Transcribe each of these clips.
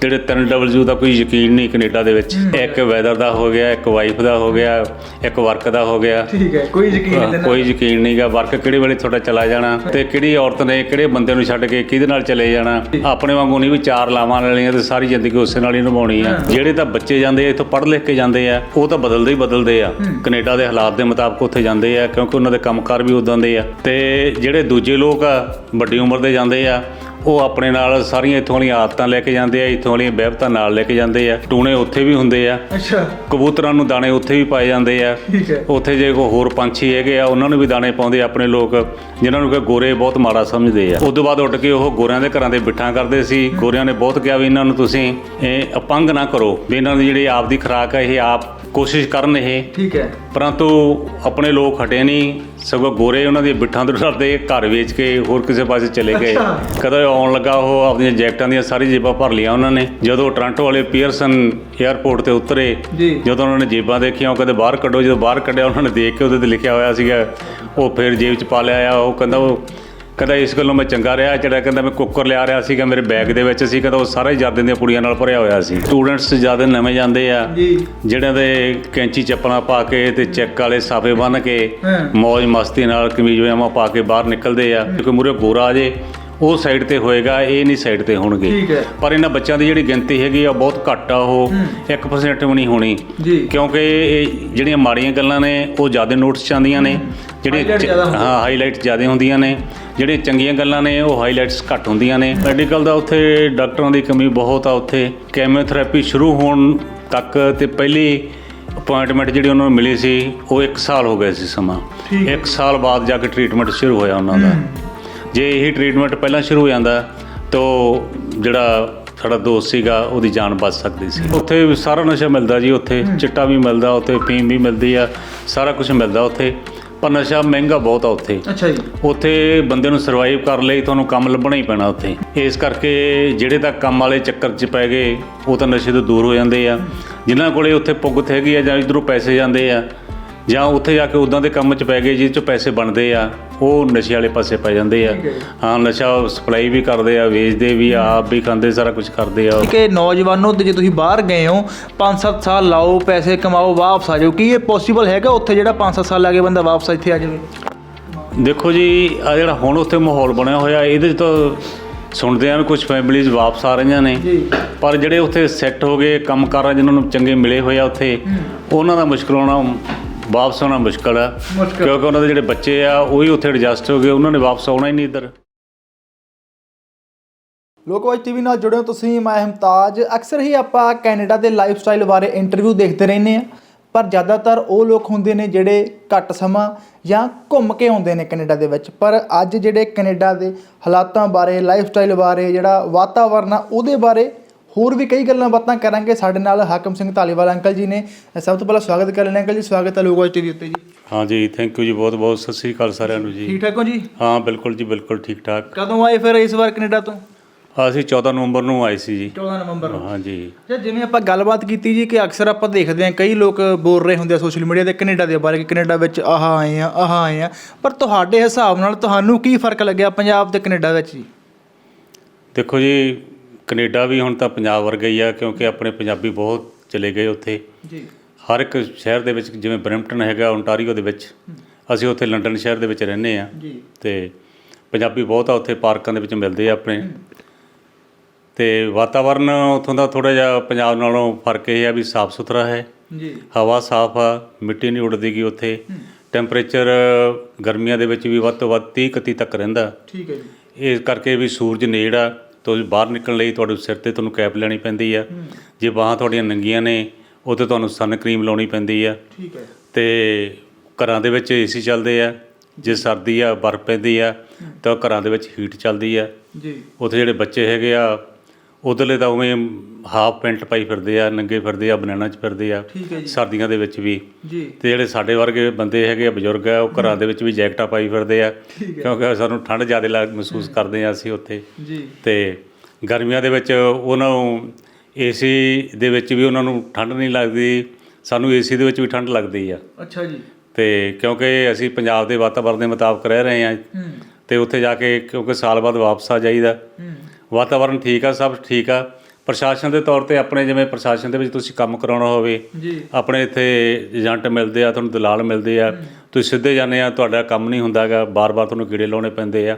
ਜਿਹੜੇ 3W ਦਾ ਕੋਈ ਯਕੀਨ ਨਹੀਂ ਕੈਨੇਡਾ ਦੇ ਵਿੱਚ। ਇੱਕ ਵੈਦਰ ਦਾ ਹੋ ਗਿਆ ਇੱਕ ਵਾਈਫ ਦਾ ਹੋ ਗਿਆ ਇੱਕ ਵਰਕ ਦਾ ਹੋ ਗਿਆ। ਠੀਕ ਹੈ ਕੋਈ ਯਕੀਨ ਨਹੀਂ ਕੋਈ ਯਕੀਨ ਨਹੀਂਗਾ ਵਰਕ ਕਿਹੜੇ ਵੇਲੇ ਤੁਹਾਡਾ ਚਲਾ ਜਾਣਾ ਤੇ ਕਿਹੜੀ ਔਰਤ ਨੇ ਕਿਹੜੇ ਬੰਦੇ ਨੂੰ ਛੱਡ ਕੇ ਕਿਹਦੇ ਨਾਲ ਚਲੇ ਜਾਣਾ। ਆਪਣੇ ਵਾਂਗੂ ਨਹੀਂ ਵੀ ਚਾਰ ਲਾਵਾਂ ਲੈਣੀਆਂ ਤੇ ਸਾਰੀ ਜ਼ਿੰਦਗੀ ਉਸੇ ਨਾਲ ਹੀ ਨਿਭਾਉਣੀ ਆ। ਜਿਹੜੇ ਤਾਂ ਬੱਚੇ ਜਾਂਦੇ ਆ ਇੱਥੋਂ ਪੜ੍ਹ ਲਿਖ ਕੇ ਜਾਂਦੇ ਆ ਉਹ ਤਾਂ ਬਦਲਦੇ ਹੀ ਬਦਲਦੇ ਆ। ਕੈਨੇਡਾ ਦੇ ਹਾਲਾਤ ਦੇ ਮੁਤਾਬਕ ਉੱਥੇ ਜਾਂਦੇ ਆ ਕਿਉਂਕਿ ਉਹਨਾਂ ਦੇ ਕੰਮਕਾਰ ਵੀ ਉਦਾਂ ਦੇ ਆ। ਤੇ ਜਿਹੜੇ ਦੂਜੇ ਲੋਕ ਆ ਵੱਡੀ ਉਮਰ ਦੇ ਜਾਂਦੇ ਆ ਉਹ ਆਪਣੇ ਨਾਲ ਸਾਰੀਆਂ ਇੱਥੋਂ ਵਾਲੀਆਂ ਆਦਤਾਂ ਲੈ ਕੇ ਜਾਂਦੇ ਆ ਇੱਥੋਂ ਵਾਲੀਆਂ ਵਿਵਹਾਰਾਂ ਨਾਲ ਲੈ ਕੇ ਜਾਂਦੇ ਆ। ਟੂਣੇ ਉੱਥੇ ਵੀ ਹੁੰਦੇ ਆ। ਅੱਛਾ। ਕਬੂਤਰਾਂ ਨੂੰ ਦਾਣੇ ਉੱਥੇ ਵੀ ਪਾਏ ਜਾਂਦੇ ਆ। ਠੀਕ ਹੈ। ਉੱਥੇ ਜੇ ਕੋਈ ਹੋਰ ਪੰਛੀ ਹੈਗੇ ਆ ਉਹਨਾਂ ਨੂੰ ਵੀ ਦਾਣੇ ਪਾਉਂਦੇ ਆ ਆਪਣੇ ਲੋਕ ਜਿਨ੍ਹਾਂ ਨੂੰ ਕਿ ਗੋਰੇ ਬਹੁਤ ਮਾੜਾ ਸਮਝਦੇ ਆ। ਉਸ ਤੋਂ ਬਾਅਦ ਉੱਡ ਕੇ ਉਹ ਗੋਰਿਆਂ ਦੇ ਘਰਾਂ ਦੇ ਬਿੱਠਾਂ ਕਰਦੇ ਸੀ। ਗੋਰਿਆਂ ਨੇ ਬਹੁਤ ਕਿਹਾ ਵੀ ਇਹਨਾਂ ਨੂੰ ਤੁਸੀਂ ਇਹ ਅਪੰਗ ਨਾ ਕਰੋ ਵੀ ਇਹਨਾਂ ਦੀ ਜਿਹੜੀ ਆਪ ਦੀ ਖੁਰਾਕ ਹੈ ਇਹ ਆਪ ਕੋਸ਼ਿਸ਼ ਕਰਨ ਇਹ। ਠੀਕ ਹੈ। ਪਰੰਤੂ ਆਪਣੇ ਲੋਕ ਹਟੇ ਨਹੀਂ। ਸਗੋਂ ਗੋਰੇ ਉਹਨਾਂ ਦੀ ਬਿੱਠਾਂ ਤੋਂ ਡਰਦੇ ਘਰ ਵੇਚ ਕੇ ਹੋਰ ਕਿਸੇ ਪਾਸੇ ਚਲੇ ਗਏ। ਕਦੋਂ ਆਉਣ ਲੱਗਾ ਉਹ ਆਪਣੀਆਂ ਜੈਕਟਾਂ ਦੀਆਂ ਸਾਰੀ ਜੇਬਾਂ ਭਰ ਲਈਆਂ ਉਹਨਾਂ ਨੇ। ਜਦੋਂ ਟੋਰਾਂਟੋ ਵਾਲੇ ਪੀਅਰਸਨ 에ਅਰਪੋਰਟ ਤੇ ਉਤਰੇ ਜਦੋਂ ਉਹਨਾਂ ਨੇ ਜੇਬਾਂ ਦੇਖੀਆਂ ਉਹ ਕਹਿੰਦੇ ਬਾਹਰ ਕੱਢੋ। ਜਦੋਂ ਬਾਹਰ ਕੱਢਿਆ ਉਹਨਾਂ ਨੇ ਦੇਖ ਕੇ ਉਹਦੇ ਤੇ ਲਿਖਿਆ ਹੋਇਆ ਸੀਗਾ ਉਹ ਫਿਰ ਜੇਬ 'ਚ ਪਾ ਲਿਆ ਆ। ਉਹ ਕਹਿੰਦਾ ਉਹ ਕਹਿੰਦਾ ਇਸ ਗੱਲੋਂ ਮੈਂ ਚੰਗਾ ਰਿਹਾ। ਜਿਹੜਾ ਕਹਿੰਦਾ ਮੈਂ ਕੁੱਕਰ ਲਿਆ ਰਿਹਾ ਸੀਗਾ ਮੇਰੇ ਬੈਗ ਦੇ ਵਿੱਚ ਸੀ ਕਹਿੰਦਾ ਉਹ ਸਾਰਾ ਹੀ ਜਰਦੇ ਦੀਆਂ ਕੁੜੀਆਂ ਨਾਲ ਭਰਿਆ ਹੋਇਆ ਸੀ। ਸਟੂਡੈਂਟਸ ਜ਼ਿਆਦਾ ਨਵੇਂ ਜਾਂਦੇ ਆ ਜਿਹੜਿਆਂ ਦੇ ਕੈਂਚੀ ਚੱਪਲਾਂ ਪਾ ਕੇ ਤੇ ਚੈੱਕ ਵਾਲੇ ਸਾਫੇ ਬੰਨ ਕੇ। ਮौज ਮਸਤੀ ਨਾਲ ਕਮੀਜ਼ ਪਜਾਮਾ ਪਾ ਕੇ ਬਾਹਰ ਨਿਕਲਦੇ ਆ ਕੋਈ ਮੂਰੇ ਗੋਰਾ ਆ ਜੇ ਉਹ ਸਾਈਡ ਤੇ ਹੋਏਗਾ ਇਹ ਨਹੀਂ ਸਾਈਡ ਤੇ ਹੋਣਗੇ। ਠੀਕ ਹੈ। ਪਰ ਇਹਨਾਂ ਬੱਚਿਆਂ ਦੀ ਜਿਹੜੀ ਗਿਣਤੀ ਹੈਗੀ ਆ ਬਹੁਤ ਘੱਟ ਆ ਉਹ। 1% ਵੀ ਨਹੀਂ ਹੋਣੀ। ਕਿਉਂਕਿ ਇਹ ਜਿਹੜੀਆਂ ਮਾੜੀਆਂ ਗੱਲਾਂ ਨੇ ਉਹ ਜ਼ਿਆਦਾ ਨੋਟਿਸ 'ਚ ਆਉਂਦੀਆਂ ਨੇ। ਹੁੰਦੀਆਂ। ਹਾਂ ਹਾਈਲਾਈਟ ਜ਼ਿਆਦਾ ਹੁੰਦੀਆਂ ਨੇ। ਜਿਹੜੀਆਂ ਚੰਗੀਆਂ ਗੱਲਾਂ ਨੇ ਉਹ ਹਾਈਲਾਈਟਸ ਘੱਟ ਹੁੰਦੀਆਂ ਨੇ। ਮੈਡੀਕਲ ਦਾ ਉੱਥੇ ਡਾਕਟਰਾਂ ਦੀ ਕਮੀ ਬਹੁਤ ਆ ਉੱਥੇ। ਕੈਮੀਓਥੈਰੇਪੀ ਸ਼ੁਰੂ ਹੋਣ ਤੱਕ ਤੇ ਪਹਿਲੀ ਅਪਾਇੰਟਮੈਂਟ ਜਿਹੜੀ ਉਹਨਾਂ ਨੂੰ ਮਿਲੀ ਸੀ ਉਹ 1 ਸਾਲ ਹੋ ਗਿਆ ਸੀ ਸਮਾਂ। ਠੀਕ ਹੈ। 1 ਸਾਲ ਬਾਅਦ ਜਾ ਕੇ ਟ੍ਰੀਟਮੈਂਟ ਸ਼ੁਰੂ ਹੋਇਆ ਉਹਨਾਂ ਦਾ। ਜੇ ਇਹੀ ਟ੍ਰੀਟਮੈਂਟ ਪਹਿਲਾਂ ਸ਼ੁਰੂ ਹੋ ਜਾਂਦਾ ਤਾਂ ਜਿਹੜਾ ਸਾਡਾ ਦੋਸਤ ਸੀਗਾ ਉਹਦੀ ਜਾਨ ਬਚ ਸਕਦੀ ਸੀ। ਉੱਥੇ ਸਾਰਾ ਨਸ਼ਾ ਮਿਲਦਾ ਜੀ ਉੱਥੇ ਚਿੱਟਾ ਵੀ ਮਿਲਦਾ ਉੱਥੇ ਫੀਮ ਵੀ ਮਿਲਦੀ ਆ ਸਾਰਾ ਕੁਝ ਮਿਲਦਾ ਉੱਥੇ। ਪਰ ਨਸ਼ਾ ਮਹਿੰਗਾ ਬਹੁਤ ਆ ਉੱਥੇ। ਅੱਛਾ ਜੀ। ਉੱਥੇ ਬੰਦੇ ਨੂੰ ਸਰਵਾਈਵ ਕਰ ਲਈ ਤੁਹਾਨੂੰ ਕੰਮ ਲੱਭਣਾ ਹੀ ਪੈਣਾ ਉੱਥੇ। ਇਸ ਕਰਕੇ ਜਿਹੜੇ ਤਾਂ ਕੰਮ ਵਾਲੇ ਚੱਕਰ 'ਚ ਪੈ ਗਏ ਉਹ ਤਾਂ ਨਸ਼ੇ ਤੋਂ ਦੂਰ ਹੋ ਜਾਂਦੇ ਆ। ਜਿਨ੍ਹਾਂ ਕੋਲੇ ਉੱਥੇ ਪੁੱਗਤ ਹੈਗੀ ਆ ਜਾਂ ਇਧਰੋਂ ਪੈਸੇ ਜਾਂਦੇ ਆ ਜਾਂ ਉੱਥੇ ਜਾ ਕੇ ਉਦਾਂ ਦੇ ਕੰਮ 'ਚ ਪੈ ਗਏ ਜਿਹ 'ਚੋਂ ਪੈਸੇ ਬਣਦੇ ਆ ਉਹ ਨਸ਼ੇ ਵਾਲੇ ਪਾਸੇ ਪੈ ਜਾਂਦੇ ਆ। ਹੈ ਨਸ਼ਾ ਸਪਲਾਈ ਵੀ ਕਰਦੇ ਆ ਵੇਚਦੇ ਵੀ ਆ ਆਪ ਵੀ ਖਾਂਦੇ ਸਾਰਾ ਕੁਝ ਕਰਦੇ ਆ। ਕਿ ਨੌਜਵਾਨੋ ਤੇ ਜੇ ਤੁਸੀਂ ਬਾਹਰ ਗਏ ਹੋ 5-7 ਸਾਲ ਲਾਓ ਪੈਸੇ ਕਮਾਓ ਵਾਪਸ ਆ ਜਾਓ। ਕੀ ਇਹ ਪੋਸੀਬਲ ਹੈਗਾ ਉੱਥੇ ਜਿਹੜਾ 5-7 ਸਾਲ ਲਾ ਕੇ ਬੰਦਾ ਵਾਪਸ ਇੱਥੇ ਆ ਜਾਵੇ? ਦੇਖੋ ਜੀ ਆ ਜਿਹੜਾ ਹੁਣ ਉੱਥੇ ਮਾਹੌਲ ਬਣਿਆ ਹੋਇਆ ਇਹਦੇ 'ਚ ਤਾਂ ਸੁਣਦੇ ਆ ਵੀ ਕੁਝ ਫੈਮਿਲੀਜ਼ ਵਾਪਸ ਆ ਰਹੀਆਂ ਨੇ। ਪਰ ਜਿਹੜੇ ਉੱਥੇ ਸੈੱਟ ਹੋ ਗਏ ਕੰਮ ਕਾਰ ਜਿਨ੍ਹਾਂ ਨੂੰ ਚੰਗੇ ਮਿਲੇ ਹੋਏ ਆ ਉੱਥੇ ਉਹਨਾਂ ਦਾ ਮੁਸ਼ਕਲ ਹੋਣਾ ਵਾਪਸ ਆਉਣਾ ਮੁਸ਼ਕਲ ਆ। ਮੁਸ਼ਕਲ। ਕਿਉਂਕਿ ਉਹਨਾਂ ਦੇ ਜਿਹੜੇ ਬੱਚੇ ਆ ਉਹ ਹੀ ਉੱਥੇ ਐਡਜਸਟ ਹੋ ਗਏ ਉਹਨਾਂ ਨੇ ਵਾਪਸ ਆਉਣਾ ਹੀ ਨਹੀਂ ਇੱਧਰ। ਲੋਕਵਾਜ ਟੀਵੀ ਨਾਲ ਜੁੜੇ ਹੋ ਤੁਸੀਂ ਮੈਂ ਹਮਤਾਜ। ਅਕਸਰ ਹੀ ਆਪਾਂ ਕੈਨੇਡਾ ਦੇ ਲਾਈਫ ਸਟਾਈਲ ਬਾਰੇ ਇੰਟਰਵਿਊ ਦੇਖਦੇ ਰਹਿੰਦੇ ਆ ਪਰ ਜ਼ਿਆਦਾਤਰ ਉਹ ਲੋਕ ਹੁੰਦੇ ਨੇ ਜਿਹੜੇ ਘੱਟ ਸਮਾਂ ਜਾਂ ਘੁੰਮ ਕੇ ਆਉਂਦੇ ਨੇ ਕੈਨੇਡਾ ਦੇ ਵਿੱਚ। ਪਰ ਅੱਜ ਜਿਹੜੇ ਕੈਨੇਡਾ ਦੇ ਹਾਲਾਤਾਂ ਬਾਰੇ ਲਾਈਫ ਸਟਾਈਲ ਬਾਰੇ ਜਿਹੜਾ ਵਾਤਾਵਰਨ ਆ ਉਹਦੇ ਬਾਰੇ ਹੋਰ ਵੀ ਕਈ ਗੱਲਾਂ ਬਾਤਾਂ ਕਰਾਂਗੇ। ਸਾਡੇ ਨਾਲ ਹਾਕਮ ਸਿੰਘ ਧਾਲੀਵਾਲ ਅੰਕਲ ਜੀ ਨੇ। ਸਭ ਤੋਂ ਪਹਿਲਾਂ ਸਵਾਗਤ ਕਰ ਲੈਣਾ ਅੰਕਲ ਜੀ। ਸਵਾਗਤ ਹੈ ਲੋਕਵਾਜ ਟੀਵੀ ਉੱਤੇ ਜੀ। ਹਾਂਜੀ ਥੈਂਕ ਯੂ ਜੀ ਬਹੁਤ ਬਹੁਤ। ਸਤਿ ਸ੍ਰੀ ਅਕਾਲ ਸਾਰਿਆਂ ਨੂੰ ਜੀ। ਠੀਕ ਠਾਕ ਹੋ ਜੀ? ਹਾਂ ਬਿਲਕੁਲ ਜੀ ਬਿਲਕੁਲ ਠੀਕ ਠਾਕ। ਕਦੋਂ ਆਏ ਫਿਰ ਇਸ ਵਾਰ ਕੈਨੇਡਾ ਤੋਂ? ਅਸੀਂ 14 ਨਵੰਬਰ ਨੂੰ ਆਏ ਸੀ ਜੀ। 14 ਨਵੰਬਰ ਨੂੰ। ਹਾਂਜੀ ਜੇ। ਜਿਵੇਂ ਆਪਾਂ ਗੱਲਬਾਤ ਕੀਤੀ ਜੀ ਕਿ ਅਕਸਰ ਆਪਾਂ ਦੇਖਦੇ ਹਾਂ ਕਈ ਲੋਕ ਬੋਲ ਰਹੇ ਹੁੰਦੇ ਆ ਸੋਸ਼ਲ ਮੀਡੀਆ ਤੇ ਕੈਨੇਡਾ ਦੇ ਬਾਰੇ ਕਿ ਕੈਨੇਡਾ ਵਿੱਚ ਆਹ ਆਏ ਆ ਆਹ ਆਏ ਆ। ਪਰ ਤੁਹਾਡੇ ਹਿਸਾਬ ਨਾਲ ਤੁਹਾਨੂੰ ਕੀ ਫ਼ਰਕ ਲੱਗਿਆ ਪੰਜਾਬ ਤੇ ਕੈਨੇਡਾ ਵਿੱਚ ਜੀ? ਦੇਖੋ ਜੀ ਕੈਨੇਡਾ ਵੀ ਹੁਣ ਤਾਂ ਪੰਜਾਬ ਵਰਗਾ ਹੀ ਆ ਕਿਉਂਕਿ ਆਪਣੇ ਪੰਜਾਬੀ ਬਹੁਤ ਚਲੇ ਗਏ ਉੱਥੇ। ਜੀ। ਹਰ ਇੱਕ ਸ਼ਹਿਰ ਦੇ ਵਿੱਚ ਜਿਵੇਂ ਬਰੈਂਪਟਨ ਹੈਗਾ ਓਨਟਾਰੀਓ ਦੇ ਵਿੱਚ ਅਸੀਂ ਉੱਥੇ ਲੰਡਨ ਸ਼ਹਿਰ ਦੇ ਵਿੱਚ ਰਹਿੰਦੇ ਆ। ਜੀ। ਤੇ ਪੰਜਾਬੀ ਬਹੁਤ ਆ ਉੱਥੇ ਪਾਰਕਾਂ ਦੇ ਵਿੱਚ ਮਿਲਦੇ ਆ ਆਪਣੇ। ਤੇ ਵਾਤਾਵਰਨ ਉੱਥੋਂ ਦਾ ਥੋੜਾ ਜਿਹਾ ਪੰਜਾਬ ਨਾਲੋਂ ਫ਼ਰਕ ਇਹ ਆ ਵੀ ਸਾਫ਼ ਸੁਥਰਾ ਹੈ। ਜੀ। ਹਵਾ ਸਾਫ਼ ਆ ਮਿੱਟੀ ਨਹੀਂ ਉੱਡਦੀਗੀ ਉੱਥੇ। ਟੈਂਪਰੇਚਰ ਗਰਮੀਆਂ ਦੇ ਵਿੱਚ ਵੀ ਵੱਧ ਤੋਂ ਵੱਧ 30 31 ਤੱਕ ਰਹਿੰਦਾ। ਠੀਕ ਹੈ ਜੀ। ਇਸ ਕਰਕੇ ਵੀ ਸੂਰਜ ਨੇੜ ਆ। ਤੁਸੀਂ ਬਾਹਰ ਨਿਕਲਣ ਲਈ ਤੁਹਾਡੇ ਸਿਰ ਤੇ ਤੁਹਾਨੂੰ ਕੈਪ ਲੈਣੀ ਪੈਂਦੀ ਆ। ਜੇ ਬਾਹਾਂ ਤੁਹਾਡੀਆਂ ਨੰਗੀਆਂ ਨੇ ਉਹ ਤੇ ਤੁਹਾਨੂੰ ਸਨ ਕਰੀਮ ਲਾਉਣੀ ਪੈਂਦੀ ਆ। ਠੀਕ ਹੈ। ਤੇ ਘਰਾਂ ਦੇ ਵਿੱਚ ਏਸੀ ਚੱਲਦੇ ਆ। ਜੇ ਸਰਦੀ ਆ ਬਰਫ਼ ਪੈਂਦੀ ਆ ਤਾਂ ਘਰਾਂ ਦੇ ਵਿੱਚ ਹੀਟ ਚੱਲਦੀ ਆ। ਜੀ। ਉੱਥੇ ਜਿਹੜੇ ਬੱਚੇ ਹੈਗੇ ਆ ਉਧਰਲੇ ਤਾਂ ਉਵੇਂ ਹਾਫ ਪੈਂਟ ਪਾਈ ਫਿਰਦੇ ਆ ਨੰਗੇ ਫਿਰਦੇ ਆ ਬਨਾਨਾ ਚ ਫਿਰਦੇ ਆ ਠੀਕ ਹੈ ਜੀ। ਸਰਦੀਆਂ ਦੇ ਵਿੱਚ ਵੀ। ਜੀ। ਤੇ ਜਿਹੜੇ ਸਾਡੇ ਵਰਗੇ ਬੰਦੇ ਹੈਗੇ ਆ ਬਜ਼ੁਰਗ ਆ ਉਹ ਘਰਾਂ ਦੇ ਵਿੱਚ ਵੀ ਜੈਕਟਾਂ ਪਾਈ ਫਿਰਦੇ ਆ ਕਿਉਂਕਿ ਸਾਨੂੰ ਠੰਡ ਜ਼ਿਆਦਾ ਲੱਗ ਮਹਿਸੂਸ ਕਰਦੇ ਆ ਅਸੀਂ ਉੱਥੇ। ਜੀ। ਤੇ ਗਰਮੀਆਂ ਦੇ ਵਿੱਚ ਉਹਨਾਂ ਨੂੰ ਏਸੀ ਦੇ ਵਿੱਚ ਵੀ ਉਹਨਾਂ ਨੂੰ ਠੰਡ ਨਹੀਂ ਲੱਗਦੀ ਸਾਨੂੰ ਏਸੀ ਦੇ ਵਿੱਚ ਵੀ ਠੰਡ ਲੱਗਦੀ ਆ। ਅੱਛਾ ਜੀ। ਤੇ ਕਿਉਂਕਿ ਅਸੀਂ ਪੰਜਾਬ ਦੇ ਵਾਤਾਵਰਣ ਦੇ ਮੁਤਾਬਕ ਰਹਿ ਰਹੇ ਹੂੰ। ਤੇ ਉੱਥੇ ਜਾ ਕੇ ਕਿਉਂਕਿ ਸਾਲ ਬਾਅਦ ਵਾਪਸ ਆ ਜਾਈਦਾ। ਵਾਤਾਵਰਣ ਠੀਕ ਆ ਸਭ ਠੀਕ ਆ। ਪ੍ਰਸ਼ਾਸਨ ਦੇ ਤੌਰ ਤੇ ਆਪਣੇ ਜਿਵੇਂ ਪ੍ਰਸ਼ਾਸਨ ਦੇ ਵਿੱਚ ਤੁਸੀਂ ਕੰਮ ਕਰਾਉਣਾ ਹੋਵੇ ਆਪਣੇ ਇੱਥੇ ਏਜੰਟ ਮਿਲਦੇ ਆ ਤੁਹਾਨੂੰ ਦਲਾਲ ਮਿਲਦੇ ਆ ਤੁਸੀਂ ਸਿੱਧੇ ਜਾਂਦੇ ਆ ਤੁਹਾਡਾ ਕੰਮ ਨਹੀਂ ਹੁੰਦਾਗਾ ਬਾਰ-ਬਾਰ ਤੁਹਾਨੂੰ ਕੀੜੇ ਲਾਉਣੇ ਪੈਂਦੇ ਆ